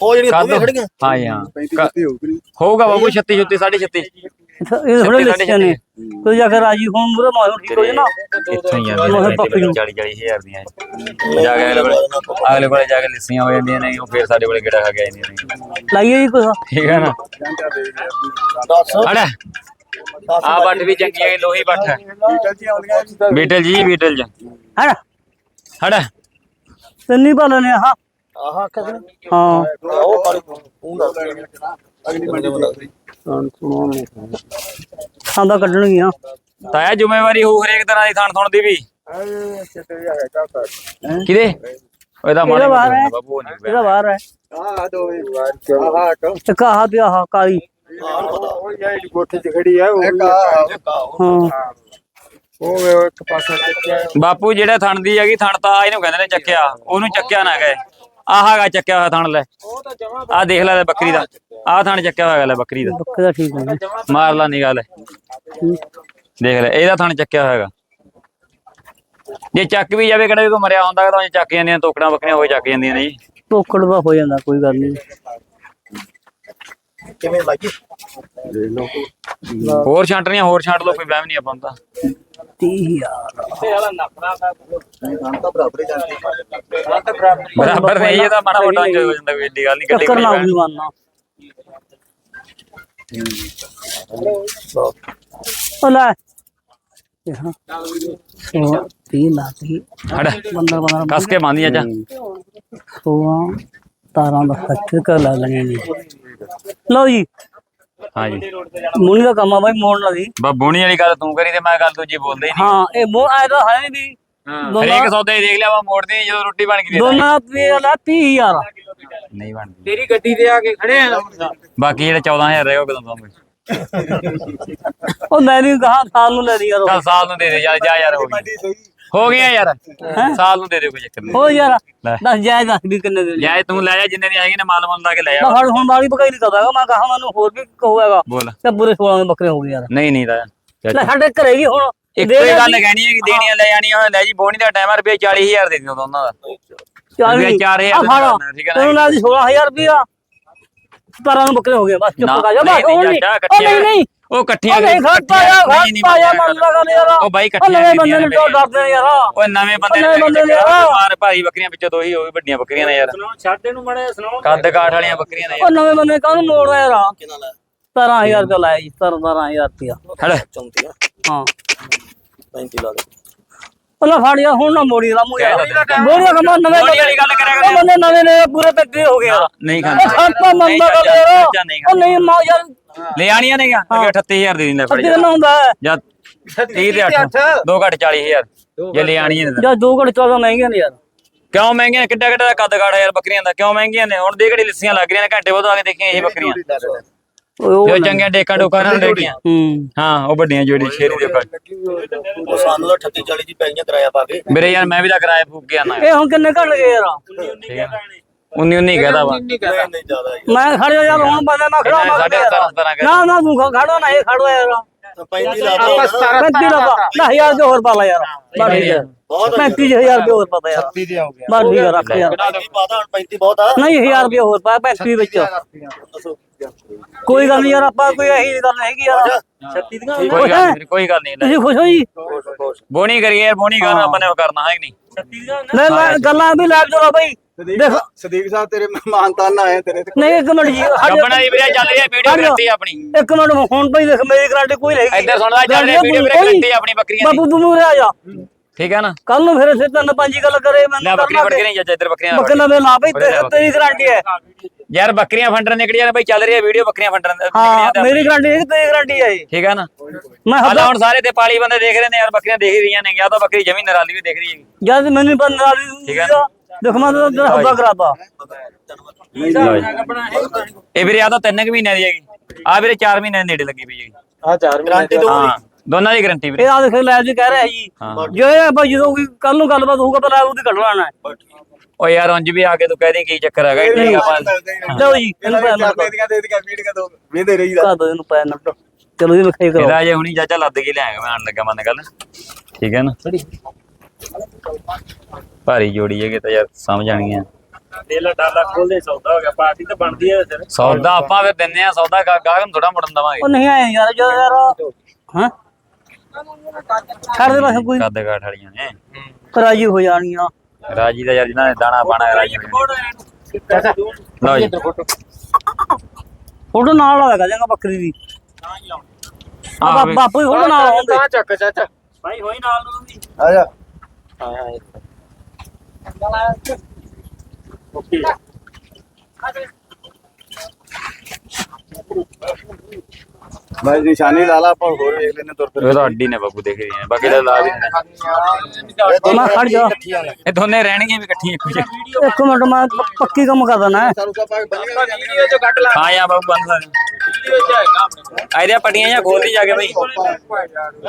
ਉਹ ਜਿਹੜੀਆਂ ਦੋਵੇਂ ਖੜੀਆਂ ਹਾਂ ਜੀ, ਹਾਂ। 35 ਕ- ਦਿੱਤੀ ਹੋਊਗੀ ਹੋਊਗਾ ਬਾਬੂ 36 36 36 ਇਹ ਥੋੜੇ ਛੱਤੀ ਲਿਖਿਆ ਨੇ। ਕੋਈ ਜਾ ਕੇ ਰਾਜੀ ਹੋਣ ਮੁਰੇ ਮਾਹੌਲ ਠੀਕ ਹੋ ਜਾਣਾ ਇੱਥੋਂ ਹੀ ਉਹ ਜਾਂਦੇ ਪੱਕੀ ਨੂੰ। 40 40 ਹਜ਼ਾਰ ਦੀਆਂ ਇਹ। ਜਾ ਕੇ ਅਗਲੇ ਕੋਲੇ ਅਗਲੇ ਕੋਲੇ ਜਾ ਕੇ ਲਿੱਸੀਆਂ ਹੋ ਜਾਂਦੀਆਂ ਨੇ ਉਹ ਫੇਰ ਸਾਡੇ ਕੋਲੇ ਕਿਹੜਾ ਖਾ ਕੇ ਜਾਂਦੀਆਂ ਨੇ। ਲਾਈਏ ਜੀ ਕੁਛ। ਠੀਕ ਹੈ ਨਾ? ਦੱਸ। ਹੜਾ ਆ ਬੱਠ ਵੀ ਚੰਗੀ ਹੈ ਲੋਹੀ ਹੈ ਬੀਟਲ ਜੀ ਆਉਂਦੀਆਂ ਬੀਟਲ ਜੀ ਬੀਟਲ ਜੀ। ਹੈ ਹੜਾ ਤੰਨੀ ਪਾਲਨੇ ਹਾਂ। ਆਹ ਕਦਨ ਹਾਂ। ਉਹ ਤੂੰ ਦੱਸ ਅਗਲੀ ਮੰਡੀ ਦੀ ਖਾਂਦਾ ਕੱਢਣਗੀਆਂ। ਤਾਇਆ ਜ਼ਿੰਮੇਵਾਰੀ ਹੋਊ ਹਰੇਕ ਤਰ੍ਹਾਂ ਦੀ ਥਣ ਥਣ ਦੀ ਵੀ। ਇਹ ਕਿਤੇ ਹੈਗਾ ਸਰ ਕਿਹਦੇ ਉਹਦਾ ਮਾੜਾ ਬਾਹਰ ਹੈ। ਬਾਬੂ ਨਹੀਂ ਇਹਦਾ ਬਾਹਰ ਹੈ। ਆ ਦੋ ਵਾਰ ਕਿਉਂ ਆਹ ਕੋ ਇੱਕ ਆਹ ਤੇ ਆਹ ਕਾਲੀ। ਉਹ ਇਹ ਕੋਠੇ 'ਚ ਖੜੀ ਆ ਉਹ ਵੀ ਹਾਂ। ਉਹ ਵੇ ਉਹ ਇੱਕ ਪਾਸਾ ਚੱਕਿਆ। ਬਾਪੂ ਜਿਹੜਾ ਥਣ ਦੀ ਹੈਗੀ ਥਣ ਤਾਂ ਇਹਨੂੰ ਕਹਿੰਦੇ ਨੇ ਚੱਕਿਆ। ਉਹਨੂੰ ਚੱਕਿਆ ਨਾ ਗਏ ਆਹਾਗਾ ਚੱਕਿਆ ਹੋਇਆ ਥਣ ਲੈ। ਆ ਦੇਖ ਲੈ ਲੈ ਬੱਕਰੀ ਦਾ। ਆਹ ਥਣ ਚੱਕਿਆ ਹੋਇਆ ਲੈ ਬੱਕਰੀ ਦਾ। ਬੱਕੇ ਦਾ ਠੀਕ ਹੈ। ਮਾਰ ਲਾ ਨਿਗਾਹ ਲੈ। ਦੇਖ ਲੈ ਇਹਦਾ ਥਣ ਚੱਕਿਆ ਹੋਇਆਗਾ। ਜੇ ਚੱਕ ਵੀ ਜਾਵੇ ਕਿਹੜਾ ਵੀ ਕੋਈ ਮਰਿਆ ਹੁੰਦਾ ਤਾਂ ਚੱਕ ਜਾਂਦੀਆਂ ਤੋਕੜਾਂ ਬੱਕਰੀਆਂ ਹੋ ਚੱਕ ਜਾਂਦੀਆਂ ਨੇ ਜੀ। ਟੋਕੜ ਦਾ ਹੋ ਜਾਂਦਾ ਕੋਈ ਗੱਲ ਨਹੀਂ। ਕਿਵੇਂ ਲੱਗੀ ਹੋਰ ਛਾਂਟਣੀਆਂ ਹੋਰ ਛਾਂਟ ਲੋ ਕੋਈ ਵਹਿਮ ਨਹੀਂ ਆਪਾਂ ਨੂੰ ਤਾਂ 30000 ਹਾਂ ਤਾਂ। ਬਰਾਬਰ ਨਹੀਂ ਇਹ ਤਾਂ ਮਾੜਾ ਮੋਟਾ ਹੋ ਜਾਂਦਾ ਕੋਈ ਏਡੀ ਗੱਲ ਨਹੀਂ ਗੱਡੀ ਚੱਕਰ ਨਾ ਕੋਈ ਹੋਈ ਮੰਨਣਾ ਉਹ ਲੈ। ਇਹ ਹਾਂ। ਉਹ ਤੀ ਲਾ ਤੀ ਹੜ ਬੰਦਰ ਬੰਦਰ ਕੱਸ ਕੇ ਬਾਂਦੀਆਂ ਜਾ। ਸੋਆਂ ਤਾਰਾਂ ਦਾ ਫੈਕਟਰੀ ਕਰ ਲਾ ਲੈਣੇ ਲਓ ਜੀ। ਹਾਂ ਜੀ ਮੁੰਨੀ ਦਾ ਕੰਮ ਆ ਬਾਈ ਮੋੜਨ ਦੀ ਬਾ ਬੋਣੀ ਵਾਲੀ ਗੱਲ ਤੂੰ ਕਰੀ ਤੇ ਮੈਂ ਗੱਲ ਦੂਜੀ ਬੋਲਦੇ ਹੀ ਨਹੀਂ। ਹਾਂ ਇਹ ਮੋੜ ਆਇਆ ਤਾਂ ਹੈ ਨਹੀਂ ਹਾਂ ਹਰੇਕ ਸੌਦੇ ਹੀ ਦੇਖ ਲਿਆ ਵਾ ਮੋੜਦੀ ਨੀ, ਜਦੋਂ ਰੋਟੀ ਬਣ ਗਈ ਦੇ ਦਾਂਗੇ। ਦੋਨਾਂ ਪੇ ਲਾ 30000 ਨਹੀਂ ਬਣਦੀ। ਤੇਰੀ ਗੱਡੀ ਤੇ ਆ ਕੇ ਖੜੇ ਆ। ਬਾਕੀ ਜਿਹੜੇ 14000 ਰਹੇ ਉਹ ਕਦੋਂ ਦਵਾਂਗੇ ਉਹ ਮੈਂ ਨਹੀਂ ਕਹਾ ਸਾਲ ਨੂੰ ਲੈ ਲਈ ਯਾਰ ਚੱਲ ਸਾਲ ਨੂੰ ਦੇ ਦੇ ਯਾਰ ਜਾ ਯਾਰ ਹੋ ਗਈ। ਹੋ ਗਿਆ ਯਾਰ। ਸਾਲ ਨੂੰ ਦੇ ਦੇ ਕੋਈ ਚੱਕਰ ਨਹੀਂ। ਹੋ ਯਾਰ। ਦੱਸ ਜਾਇ ਦੱਸ ਵੀ ਕਿੰਨੇ ਦੇ ਜਾਏ ਤੂੰ ਲੈ ਜਾ ਜਿੰਨੇ ਦੀ ਹੈਗੀ ਨੇ ਮਾਲ ਮੁੱਲ ਲਾ ਕੇ ਲੈ ਆ ਹੜ ਹੁਣ ਵਾਲੀ ਪਕਾਈ ਨਹੀਂ ਕਰਦਾਗਾ ਮੈਂ ਕਹਾ ਮੈਨੂੰ ਹੋਰ ਵੀ ਕਹੂਗਾ ਬੋਲ। ਤੇ ਪੂਰੇ 16 ਦੇ ਬੱਕਰੇ ਹੋ ਗਏ ਯਾਰ। ਨਹੀਂ ਨਹੀਂ ਦਾ ਲੈ ਸਾਡੇ ਘਰੇ ਹੀ ਹੁਣ ਇੱਕ ਹੀ ਗੱਲ ਕਹਿਣੀ ਹੈ ਕਿ ਦੇਣੀਆਂ ਲੈ ਜਾਣੀਆਂ ਹੋਏ। ਲੈ ਜੀ ਬੋਣੀ ਦਾ ਟਾਈਮ ਰੁਪਏ 40000 ਦੇ ਦਿਓ ਦੋਨਾਂ ਦਾ। ਚਾਲੀ ਰੁਪਏ 4000 ਆ ਦੇ ਫੜ। ਦੇਣਾ, ਠੀਕ ਹੈ ਨਾ? ਤੈਨੂੰ ਨਾਲ ਦੀ 16000 ਰੁਪਇਆ 17 ਨੂੰ ਬੱਕਰੇ ਹੋ ਗਏ। ਬਸ ਚੁੱਪ ਕਰ ਜਾ। ਬਸ ਨਹੀਂ, ਨਹੀਂ, ਨਹੀਂ ਜਾ, ਉਹ ਇਕੱਠੇ ਨਹੀਂ ਇਕੱਠੀਆਂ ਉਹ ਨਹੀਂ ਕਰੀ- ਯਾਰ ਯਾਰ ਯਾਰ। ਉਹ ਬਾਈ ਇਕੱਠੀਆਂ ਨਵੇਂ ਬੰਦੇ ਨੂੰ ਨੇ ਕਿਉਂ ਡਰਦੇ ਨੇ ਯਾਰ। ਓਏ ਨਵੇਂ ਬੰਦੇ ਨਵੇਂ ਬੰਦੇ ਨੇ ਯਾਰ। ਮਾਰ ਭਾਰੀ ਬੱਕਰੀਆਂ ਵਿੱਚੋਂ ਦੋ ਹੀ ਹੋਵੇ ਵੱਡੀਆਂ ਬੱਕਰੀਆਂ ਨੇ ਯਾਰ। ਛੱਡ ਇਹਨੂੰ ਮੜੇ ਸੁਣਾਓ। ਕੱਦ ਕਾਠ ਵਾਲੀਆਂ ਬੱਕਰੀਆਂ ਨੇ ਉਹ ਨਵੇਂ ਬੰਦੇ ਕਾਹਨੂੰ ਮੋੜਦਾ ਯਾਰ? 17000 ਰੁਪਏ ਲਾਇਆ ਜੀ 17000 ਰੁਪਇਆ। ਹੜ ਚੌਂਤੀ ਹਾਂ। 35 ਲਾ ਦੇ। ਉਹਨਾਂ ਫੜ ਯਾਰ ਹੁਣ ਨਾ ਮੋੜੀ ਦਾ ਮੂੰਹ ਯਾਰ। ਤਾਂ ਦਾ ਕਮਾ ਨਵੇਂ ਮੋੜੀ ਵਾਲੀ ਗੱਲ ਕਰਿਆ ਕਰ ਬੰਦੇ ਨਵੇਂ ਨੇ ਪੂਰੇ ਪੱਕੇ ਹੋ ਗਿਆ ਨਹੀਂ ਖਾਂਦਾ। ਖਰਚਾ ਮੰਨਦਾ ਕਰ ਯਾਰ। ਉਹ ਨਹੀਂ ਮਾ ਯਾਰ ਲੈ ਆਣੀਆਂ ਨੇ ਅੱਗੇ 38000 ਦੇ ਦਿੰਦਾ ਫੜ ਅੱਧੇ ਨਾ ਹੁੰਦਾ? ਜਾਂ 30 ਤੇ 8 ਦੋ ਘੱਟ 40000 ਜੇ ਲੈ ਆਣੀਆਂ ਨੇ ਤਾਂ। ਜਾਂ ਦੋ ਘੜ ਚੌਦਾ ਮਹਿੰਗੀਆਂ ਨੇ ਯਾਰ। ਕਿਉਂ ਮਹਿੰਗੀਆਂ? ਨੇ? ਕਿੱਡਾ ਕਿੱਡਾ ਦਾ ਕੱਦ ਆ ਯਾਰ ਬੱਕਰੀਆਂ ਦਾ। ਕਿਉਂ ਮਹਿੰਗੀਆਂ ਨੇ? ਹੁਣ ਦੇ ਘੜੀ ਲਿੱਸੀਆਂ ਲੱਗ ਰਹੀਆਂ ਨੇ ਘੰਟੇ ਬਾਅਦ ਆ ਕੇ ਦੇਖੀਆਂ ਇਹ ਬੱਕਰੀਆਂ। ਉਹ ਚੰਗੀਆਂ ਡੇਕਾਂ ਡੋਕਾਂ ਨਾਲ ਦੇਖੀਆਂ। ਹੂੰ। ਹਾਂ ਉਹ ਵੱਡੀਆਂ ਜੋੜੀ ਸ਼ੇਰੀ ਦੇ ਕੱਦ ਉਹ ਸਾਨੂੰ ਤਾਂ 38 40 ਦੀ ਪੈਗੀਆਂ ਕਿਰਾਇਆ ਪਾ ਕੇ। ਮੇਰੇ ਯਾਰ ਮੈਂ ਵੀ ਤਾਂ ਕਿਰਾਇਆ ਫੂਕ ਕੇ ਆਣਾ ਇਹ ਹੁਣ ਕਿੰਨੇ ਘੜ ਗਏ ਯਾਰ? 19 19 ਕਹਦਾ ਵਾ। ਨਹੀਂ ਜ਼ਿਆਦਾ ਮੈਂ ਖੜਿਆ ਯਾਰ ਹੁਣ ਬੰਦੇ ਮੈਂ ਖੜਾ ਮੈਂ ਸਾਢੇ ਸਤਾਰਾਂ ਸਤਾਰਾਂ ਕਹਿ- ਨਾ ਨਾ ਤੂੰ ਖੜੋ ਨਾ ਇਹ ਖੜੋ ਯਾਰ। 35 ਲਾ ਦੋ। 35 ਦਾ 10000 ਦੇ ਹੋਰ ਪਾ ਲੈ ਯਾਰ। ਬਸ ਠੀਕ ਹੈ। 35000 ਰੁਪਏ ਹੋਰ ਪਤਾ ਯਾਰ। 30 ਦੇ ਹੋ ਗਿਆ। ਬਸ ਠੀਕ ਹੈ ਰੱਖ ਯਾਰ। 35 ਪਾਦਾ ਹੁਣ 35 ਬਹੁਤ ਆ। ਨਹੀਂ 1000 ਰੁਪਏ ਹੋਰ ਪਾ 35 ਵਿੱਚ। ਕੋਈ ਗੱਲ ਨਹੀਂ ਯਾਰ ਆਪਾਂ ਕੋਈ ਇਹੀ ਗੱਲ ਹੈਗੀ ਯਾਰ। 36 ਦੀਆਂ ਕੋਈ ਗੱਲ ਨਹੀਂ ਕੋਈ ਗੱਲ ਨਹੀਂ ਤੁਸੀਂ ਖੁਸ਼ ਹੋ ਜੀ? ਬੋਣੀ ਕਰੀਏ ਯਾਰ ਬੋਣੀ ਕਰਨਾ ਆਪਾਂ ਨੇ ਕਰਨਾ ਹੈ ਕਿ ਨਹੀਂ? ਲੈ ਲੈ ਗੱਲਾਂ ਵੀ ਲੈ ਜਰਾ ਬਈ। ਦੇਖ। ਸਦੀਕ ਸਾਹਿਬ ਤੇਰੇ ਮਹਾਨਤਾਨ ਆਏ ਤੇਰੇ ਤੇ ਨਹੀਂ ਇੱਕ ਮਿੰਟ ਜੀ ਗੱਬਣਾ ਦੀ ਵੀਰੇ ਚੱਲ ਰਹੀ ਹੈ ਵੀਡੀਓ ਗਰੰਟੀ ਆਪਣੀ। ਇੱਕ ਮਿੰਟ ਹੁਣ ਭਾਈ ਦੇਖ ਮੇਰੀ ਗਰੰਟੀ ਕੋਈ ਨਹੀਂ ਇੱਧਰ ਸੁਣਦਾ ਚੱਲ ਰਹੀ ਹੈ ਵੀਡੀਓ ਵੀਰੇ ਗਰੰਟੀ ਆਪਣੀ ਬੱਕਰੀਆਂ ਦੀ। ਬਾਬੂ ਤੂੰ ਮੂਰੇ ਆ ਜਾ। ਠੀਕ ਹੈ ਨਾ? ਕੱਲ ਨੂੰ ਫਿਰ ਇਸੇ ਤਿੰਨ ਪੰਜੀ ਗੱਲ ਕਰੇ ਲੈ ਮੈਨੂੰ ਬੱਕਰੀਆਂ ਫੜ ਕੇ ਨਹੀਂ ਜਾ ਇੱਧਰ ਬੱਕਰੀਆਂ ਬੱਕਰ ਨਵੇਂ ਲਾ ਤੇ- ਤੇਰੀ ਗਰੰਟੀ ਹੈ। ਯਾਰ ਬੱਕਰੀਆਂ ਫੰਡਰ ਨਿਕਲੀਆਂ ਨੇ ਬਈ ਚੱਲ ਰਹੀ ਹੈ ਵੀਡੀਓ ਬੱਕਰੀਆਂ ਫੰਡਰ ਹਾਂ ਨਿਕਲੀਆਂ ਤੇ ਮੇਰੀ ਗਰੰਟੀ ਹੈ ਤੇਰੀ ਗਰੰਟੀ ਹੈ। ਠੀਕ ਹੈ ਨਾ? ਮੈਂ ਹਾਲਾ ਹੁਣ ਸਾਰੇ ਤੇ ਪਾਲੀ ਬੰਦੇ ਦੇਖ ਰਹੇ ਨੇ ਯਾਰ ਬੱਕਰੀਆਂ ਦੇਖ ਹੀ ਰਹੀਆਂ ਨੇ ਜਾਂ ਤਾਂ ਬੱਕਰੀ ਜਮੀ ਨਰਾਲੀ ਵੀ ਦੇਖ ਰਹੀ ਹੈਗੀ। ਜਦ ਮੈਨੂੰ ਬੰਦਾ ਠੀਕ ਹੈ ਨਾ? ਦੇਖ ਮੈਂ ਤਾਂ ਤੇਰਾ ਹੱਦਾ ਕਰਾਤਾ ਇਹ ਵੀਰੇ ਆ ਤਾਂ ਤਿੰਨ ਕੁ ਮਹੀਨਿਆਂ ਦੀ ਹੈਗੀ। ਆ ਵੀਰੇ 4 ਮਹੀਨਿਆਂ ਦੇ ਨੇੜੇ ਲੱਗੀ ਪਈ ਹੈਗੀ। ਆ ਚਾਰ ਗਾਰੰਟੀ ਦੋ ਹਾਂ ਦੋਨਾਂ ਦੀ ਗਾਰੰਟੀ ਵੀਰੇ। ਇਹ ਆ ਦੇਖ ਲੈ ਜੀ ਕਹਿ ਰਿਹਾ ਜੀ। ਹਾਂ। ਜੇ ਆਪਾਂ ਜਦੋਂ ਕੋਈ ਕੱਲ ਨੂੰ ਗੱਲਬਾਤ ਹੋਊਗਾ ਪਹਿਲਾਂ ਉਹਦੀ ਕੱਢਣਾ ਹੈ ਓ ਯਾਰ ਉਂਝ ਵੀ ਆ ਕੇ ਤੂੰ ਕਹਿ ਦੇ ਕੀ ਚੱਕਰ ਹੈਗਾ ਇੱਥੇ ਹੀ ਆਪਾਂ ਲਓ ਜੀ ਇਹਨੂੰ ਪੈ ਨਾ ਦੇ ਦੀਆਂ ਦੇ ਮੀਟਿੰਗਾਂ ਦੋ ਵੇਦੇ ਰਹੀ ਕਾ ਦੋ ਇਹਨੂੰ ਪੈ ਨਾ ਚਲੋ ਜੀ ਲਿਖਾਈ ਕਰੋ। ਇਹਦਾ ਜੇ ਹੁਣੀ ਚਾਚਾ ਲੱਦ ਕੇ ਲਿਆਏਗਾ ਮੈਂ ਆਣ ਲੱਗਾ ਮੰਨ ਗੱਲ ਠੀਕ ਹੈ ਨਾ? ਭਾਰੀ ਜੋੜੀ ਹੈਗੇ ਤਾਂ ਯਾਰ ਸਮਝ ਆਣੀ ਆ। ਡੇਲਾ ਡਾਲਾ ਖੋਲਦੇ ਸੌਦਾ ਹੋ ਗਿਆ ਪਾਰਟੀ ਤਾਂ ਬਣਦੀ ਹੈ ਫਿਰ। ਸੌਦਾ ਆਪਾਂ ਫਿਰ ਦਿੰਨੇ ਆ ਸੌਦਾ ਗਾਹਕ ਨੂੰ ਥੋੜਾ ਮੁੜਨ ਦਵਾਂਗੇ। ਉਹ ਨਹੀਂ ਆਏ ਯਾਰ ਜੋ ਯਾਰ ਹਾਂ? ਕਰਦੇ ਬਸ ਕੋਈ। ਕੱਦ ਕਾਠ ਵਾਲੀਆਂ ਨੇ। ਰਾਜੀ ਹੋ ਜਾਣੀਆਂ। ਰਾਜੀ ਦਾ ਯਾਰ ਜਿਹਨਾਂ ਨੇ ਦਾਣਾ ਪਾਣਾ ਹੈ ਰਾਜੀ ਹੋ। ਲਓ ਜੀ। ਫੋਟੋ ਨਾਲ ਲਗਾ ਜਾਂਗਾ ਬੱਕਰੀ ਦੀ। ਆ ਬਾਪੂ ਹੀ ਫੋਟੋ ਨਾਲ ਆਉਂਦੇ। ਚੱਕ ਚਾਚਾ ਭਾਈ ਹੋਈ ਨਾਲ ਨੂੰ ਆ ਜਾ। ਓਕੇ ਮੈਂ ਨਿਸ਼ਾਨੀ ਲਾ ਲਾ ਆਪਾਂ ਹੋਰ ਵੇਖ ਲੈਨੇ ਤੁਰ ਇਹ ਤਾਂ ਅੱਡੀ ਨੇ ਬਾਬੂ ਦੇਖ ਰਹੀ ਨੇ ਬਾਕੀ ਤਾਂ ਲਾ ਵੀ ਦਿੰਦੇ ਮੈਂ ਖੜ ਜਾ ਇਹ ਦੋਨੇ ਰਹਿਣਗੀਆਂ ਵੀ ਇਕੱਠੀਆਂ ਇੱਕੋ ਜਿਹੀਆਂ ਇੱਕ ਮਿੰਟ ਮੈਂ ਪ- ਪੱਕੀ ਕੰਮ ਕਰ ਦੇਣਾ ਹੈ ਸਾਰੂ ਕਾ ਹਾਂ ਆਇਦੇ ਪੱਟੀਆਂ ਜਾਂ ਖੋਲ ਲਈ ਜਾ ਕੇ ਬਈ।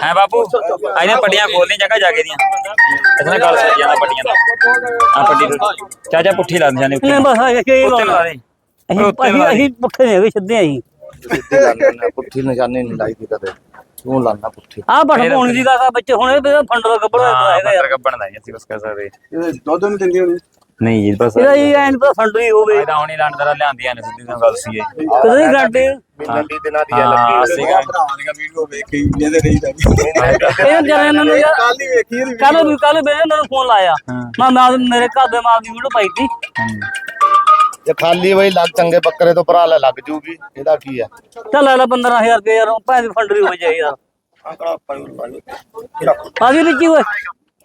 ਹੈ ਬਾਪੂ? ਆਇਦੇ ਪੱਟੀਆਂ ਖੋਲ ਲਈ ਜਗ੍ਹਾ ਜਾ ਕੇ ਦੀਆਂ? ਇਤਨਾ ਗੱਲ ਸਰ ਜਾਂਦਾ ਪੱਟੀਆਂ ਦਾ ਆ ਪੱਟੀ ਨੂੰ ਚਾਚਾ ਪੁੱਠੀ ਲਾ ਜਾਂਦੇ ਉੱਤੇ। ਨਹੀਂ ਬਸ ਇਹ ਕੀ ਉੱਤੇ ਲਾ ਦੇ। ਅਸੀਂ ਅਸੀਂ ਦੇ। ਅਸੀਂ ਪੁੱਠੇ ਨਹੀਂ ਹੈਗੇ ਸਿੱਧੇ ਅਸੀਂ ਪੁੱਠੀ ਨਿਸ਼ਾਨੀ ਨਹੀਂ ਲਾਈ ਦੀ ਕਦੇ। ਤੂੰ ਲਾਣਾ ਪੁੱਠੀ। ਆਹ ਬੜ ਪਾਉਣੀ ਦੀ ਆ ਬੱਚੇ ਹੁਣ ਇਹ ਫੰਡ ਦਾ ਕੱਪੜਾ ਹਾਂ ਹੈਗਾ ਯਾਰ ਕੱਪਣ ਦਾ ਅਸੀਂ ਬਸ ਕਹਿ ਸਕਦੇ। ਇਹ ਦੁੱਧ ਨਹੀਂ ਦਿੰਦੀ ਹੋਣੀ। ਨਹੀਂ ਜੀ ਬਸ ਇਹਦਾ ਇਹ ਐਂ ਤਾਂ ਫੰਡ ਹੀ ਹੋਵੇ। ਇਹਦਾ ਹੁਣੀ ਲੰਡ ਦਰਾ ਲਿਆਂਦੀਆਂ ਨੇ ਸਿੱਧੀ ਤਾਂ ਗੱਲ ਸੀ ਇਹ ਕਦੇ ਨਹੀਂ ਗਾਂਟੇ ਮਿਲਣੀ ਦਿਨਾਂ ਦੀ ਹਾਂ, ਲੱਗੀ ਸਹੀ ਗੱਲ। ਭਰਾਵਾਂ ਦੀਆਂ ਵੀਡੀਓ ਵੇਖ ਕੇ ਇਹਦੇ ਰਹੀ ਜਾਂਦੀ ਇਹ ਜਰਾ ਇਹਨਾਂ ਨੂੰ ਯਾਰ ਕੱਲ ਹੀ ਵੇਖੀ ਇਹਦੀ ਕੱਲ ਵੀ ਕੱਲ ਬੇਜੇ ਮੈਨੂੰ ਫੋਨ ਲਾਇਆ। ਹਾਂ। ਮੈਂ ਮੈਂ ਮੇਰੇ ਘਰ ਦੇ ਮਾਂ ਦੀ ਵੀਡੀਓ ਪਾਈ ਸੀ। ਜੇ ਖਾਲੀ ਬਈ ਲੱਗ ਚੰਗੇ ਬੱਕਰੇ ਤੋਂ ਭਰਾ ਲੈ ਲੱਗ ਜੂਗੀ ਇਹਦਾ ਕੀ ਆ? ਚੱਲ ਲੈ ਲੈ 15000 ਰੁਪਏ ਯਾਰ ਭਾਂ ਦੀ ਫੰਡ ਵੀ ਹੋ ਜਾਏ ਯਾਰ। ਆਂਕੜਾ ਪਾਈ ਪਾਈ ਆ ਵੀ ਹੀ ਓਏ।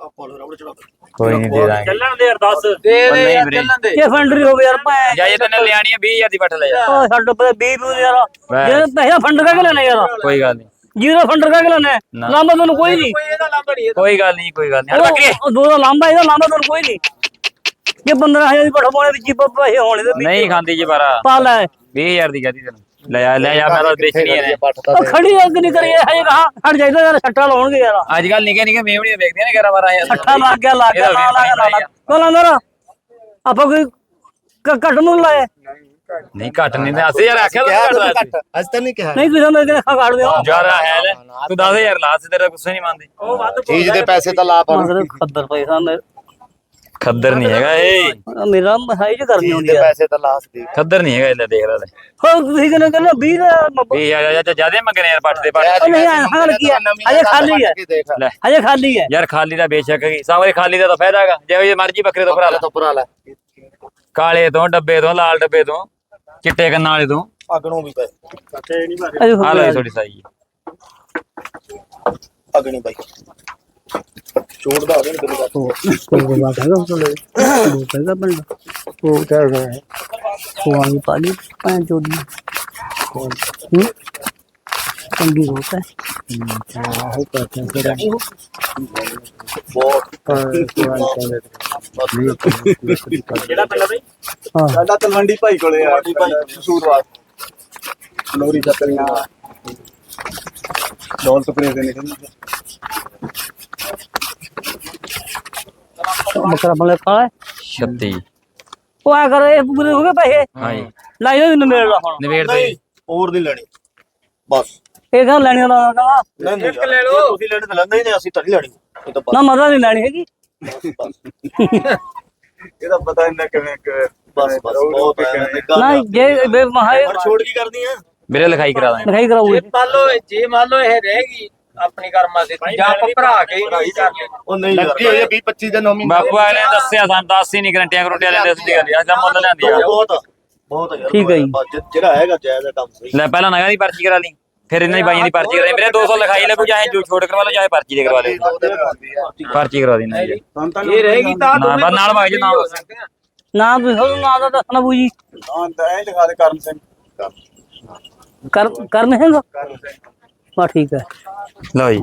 ਆਪਾਂ ਚੜਾ ਕੋਈ ਨਹੀਂ ਦੇ ਦਾਂਗੇ। ਚੱਲਣ ਦੇ ਯਾਰ ਦੱਸ। ਉਹ ਨਹੀਂ ਵੀਰੇ। ਇਹ ਫੰਡ ਹੀ ਹੋਵੇ ਯਾਰ? ਭਾਂ ਜਾਏ ਤੈਨੂੰ ਲਿਆਣੀ 20000 ਦੀ ਬੱਠ ਲੈ ਜਾ। ਉਹ ਸਾਡੇ ਪਤਾ 20 ਨੂੰ ਯਾਰ। ਬਸ। ਜੇ ਪੈਸਾ ਫੰਡ ਕਾ ਲੈਣਾ ਯਾਰ। ਕੋਈ ਗੱਲ ਨਹੀਂ ਜੀਰੋ ਫੰਡ ਕਾ ਲੈਣਾ। ਨਾ। ਲਾਂਬਾ ਤੁਹਾਨੂੰ ਕੋਈ ਨਹੀਂ ਇਹਦਾ ਲਾਂਬਾ ਨਹੀਂ ਕੋਈ ਗੱਲ ਨਹੀਂ ਕੋਈ ਗੱਲ ਨਹੀਂ ਹਟ ਬੱਕਰੀ। ਦੋ ਦਾ ਲਾਂਬਾ ਇਹਦਾ ਲਾਂਬਾ ਤੁਹਾਨੂੰ ਕੋਈ ਨਹੀਂ ਜੇ 15000 ਦੀ ਪਠਾਉਣੇ ਵਿੱਚ ਹੀ ਪੈਸੇ ਹੋਣੇ ਨਹੀਂ ਖਾਂਦੀ ਜੀ ਬਾਰਾ। ਪਾ ਲੈ। 20000 ਦੀ ਕਹਦੀ ਤੈਨੂੰ। ਲੈ ਆ ਲੈ ਆ ਮੈਂ ਤਾਂ ਵੇਚਣੀ ਹੈ ਉਹ ਖੜੀ ਅੱਗ ਨਹੀਂ ਕਰੀ ਹਜੇ ਕਹਾ ਹਟ ਜਾਈਦਾ ਯਾਰ ਛੱਟਾ ਲਾਉਣਗੇ ਯਾਰ। ਅੱਜ ਕੱਲ ਨਿੱਕੇ ਨਿੱਕੇ ਮੇਵਣੀਆਂ ਵੇਖਦੇ ਨੇ 11 12000 ਛੱਟਾ ਲੱਗ ਗਿਆ ਲੱਗ ਗਿਆ ਵੀਰ ਲੱਗ ਗਿਆ ਕੋਲ ਅੰਦਰ। ਆਪਾਂ ਕੋਈ ਕ- ਘੱਟ ਨੂੰ ਲਾਏ ਨਹੀਂ ਘੱਟ ਨਹੀਂ ਤੇ ਅਸੀਂ ਯਾਰ ਆਖਿਆ ਤਾਂ ਘੱਟ ਅੱਜ ਤਾਂ ਨਹੀਂ ਕਿਹਾ। ਨਹੀਂ ਕਿਸੇ ਨੇ ਅੱਖਾਂ ਕੱਢ ਦਿਓ ਜ਼ਿਆਦਾ ਹੈ ਲੈ। ਤੂੰ 10000 ਲਾ ਸੀ ਤੇਰਾ ਗੁੱਸੇ ਨਹੀਂ ਮੰਨਦੇ। ਉਹ ਵੱਧ ਚੀਜ਼ ਦੇ ਪੈਸੇ ਤਾਂ ਲਾ ਪਾ ਖੱਦਰ ਪੈਸਾ ਮੇਰੇ ਖੱਦਰ ਨਹੀਂ ਹੈਗਾ ਇਹ। ਮੇਰਾ ਮਸਾਈ ਚ ਕਰਨੀ ਹੁੰਦੀ ਆ। ਪੈਸੇ ਤਾਂ ਲਾਸ ਦੇ। ਖੱਦਰ ਨਹੀਂ ਹੈਗਾ ਇਹਦਾ ਦੇਖ ਲੈ ਹੋਰ ਤੁਸੀਂ ਕਹਿੰਦੇ ਕਹਿੰਦੇ 20 ਦਾ ਵੀ ਯਾਰ ਯਾਰ ਜਿਆਦੇ ਮੰਗਣੇ ਯਾਰ ਪੱਟ ਦੇ ਪੱਟ ਨਹੀਂ ਹਾਂ ਕੀ ਹੈ ਅਜੇ ਖਾਲੀ ਹੈ ਲੈ। ਅਜੇ ਖਾਲੀ ਹੈ ਯਾਰ ਖਾਲੀ ਦਾ ਬੇਸ਼ੱਕ ਹੀ ਸਾਹਮਣੇ ਖਾਲੀ ਦਾ ਤਾਂ ਫਾਇਦਾ ਹੈਗਾ। ਜਿਹੋ ਜਿਹੇ ਮਰਜ਼ੀ ਬੱਕਰੇ ਤੋਂ ਭਰਾ ਲੈ। ਤੋਂ ਭਰਾ ਲੈ। ਕਾਲੇ ਤੋਂ ਡੱਬੇ ਤੋਂ ਲਾਲ ਡੱਬੇ ਤੋਂ ਚਿੱਟੇ ਕੰਨਾਂ ਵਾਲੇ ਤੋਂ। ਅਗਣੋਂ ਵੀ ਪਏ ਅਜੇ ਆ ਲੈ। ਥੋੜੀ ਸਾਈ। ਅਗਣੀ ਬਾਈ ਛੋੜ ਦਾ ਅਗਣ ਬਿਲ ਕੋਈ ਬਾਤ ਹੈਗਾ ਉਹ ਲੈ ਉਹ ਕਹਿੰਦਾ ਬੰਦਾ। ਉਹ ਕਹਿ ਰਿਹਾ ਉਹ ਆਈ ਪਾਲੀ ਪਾਂ ਚੋਦੀ। ਹੂੰ? ਚੰਗੀ ਹੋਤਾ ਹੈ। ਆਹੋ ਪਾਤਾਂ ਤੇਰਾ ਬਹੁਤ ਕਿਹੜਾ ਪਿੰਡ ਬਈ? ਹਾਂ। ਸਾਡਾ ਤਲਵੰਡੀ ਭਾਈ ਕੋਲੇ ਆ ਕਸੂਰਵਾਰ। ਲੋਰੀ ਚੱਕਰੀਆਂ ਦੌਲਤਪੁਰੇ ਦੇ ਨਿਕਲ ਬੱਕਰਾ ਬਲੇ ਕਾਲਾ 36 ਉਹ ਆ ਕਰ ਇਹ ਪੂਰੇ ਹੋ ਗਏ ਪੈਸੇ? ਹਾਂਜੀ ਲੈ ਜਾ ਮੈਨੂੰ ਮੇਲ ਲਾ ਹੁਣ ਨਵੇੜ ਦੇ ਹੋਰ ਨਹੀਂ ਲੈਣੀ। ਬਸ। ਇਹ ਕਹਾਂ ਲੈਣੀ ਦਾ ਕਹਾਂ ਨਹੀਂ ਨਹੀਂ ਲੈ ਲਓ। ਤੁਸੀਂ ਲੈਣੀ ਤਾਂ ਲੈਂਦੇ ਹੀ ਨਹੀਂ ਅਸੀਂ ਤਾਂ ਨਹੀਂ ਲੈਣੀ। ਇਹ ਤਾਂ ਨਾ ਮਜ਼ਾ ਨਹੀਂ ਲੈਣੀ ਹੈਗੀ। ਇਹਦਾ ਪਤਾ ਇੰਨਾ ਕਿਵੇਂ ਕਿ ਬਸ ਬਸ ਬਹੁਤ ਹੈ ਨਾ। ਜੇ ਬੇ ਮਹਾਏ ਛੋੜ ਕੀ ਕਰਦੀ ਆ ਵੀਰੇ ਲਿਖਾਈ ਕਰਾ ਦਾਂਗੇ। ਲਿਖਾਈ ਕਰਾਉਗੇ ਮੰਨ ਲਓ ਜੇ ਮੰਨ ਲਓ ਇਹ ਰਹੇਗੀ ਆਪਣੀ ਕਰਮਾਂ ਦੇ ਜਾਂ ਆਪਾਂ ਭਰਾ ਕੇ ਹੀ ਕਰਨੀ। ਉਹ ਨਹੀਂ ਲੱਗੀ ਹੋਈ 20 25 ਦੇ ਨੌਮੀ ਬਾਪੂ ਵਾਲੇ ਨੇ ਦੱਸਿਆ ਸਾਨੂੰ ਦੱਸ ਹੀ ਨਹੀਂ ਗਰੰਟੀਆਂ ਗਰੰਟੀਆਂ ਲੈਂਦੇ ਸਿੱਧੀ ਗੱਲ ਅੱਜ ਦਾ ਮੁੱਲ ਲੈਂਦੀ ਆ ਬਹੁਤ ਆ, ਬਹੁਤ ਆ ਯਾਰ ਠੀਕ ਹੈ ਜੀ। ਜਿਹੜਾ ਹੈਗਾ ਜਾਇਜ਼ ਹੈ ਕੰਮ ਸਹੀ। ਲੈ ਪਹਿਲਾਂ ਨਗਾ ਦੀ ਪਰਚੀ ਕਰਾ ਲਈ। ਫਿਰ ਇਹਨਾਂ ਦੀ ਬਾਈਆਂ ਦੀ ਪਰਚੀ ਕਰਾਈ। ਵੀਰੇ 200 ਲਿਖਾਈ ਲੱਗੂ ਚਾਹੇ ਜੋ ਛੋਟ ਕਰਵਾ ਲਓ ਚਾਹੇ ਪਰਚੀ ਦੇ ਕਰਵਾ ਲਿਓ। ਆ। ਪਰਚੀ ਕਰਵਾ ਦੇਣੀ ਜੀ। ਇਹ ਰਹੇਗੀ ਤਾਂ ਨਾ ਬਸ ਨਾਲ ਭਾਈ ਜੀ ਨਾਲ ਨਾ ਤੁਸੀਂ ਤੁਹਾਨੂੰ ਨਾ ਦਾ ਦੱਸਣਾ ਬੂ ਜੀ। ਹਾਂ ਤਾਂ ਐਂ ਲਿਖਾ ਦੇ ਕਰਨ ਸਿੰਘ। ਕਰ ਕਰਨ ਹੈਗਾ ਹਾਂ ਠੀਕ ਹੈ। ਲਓ ਜੀ।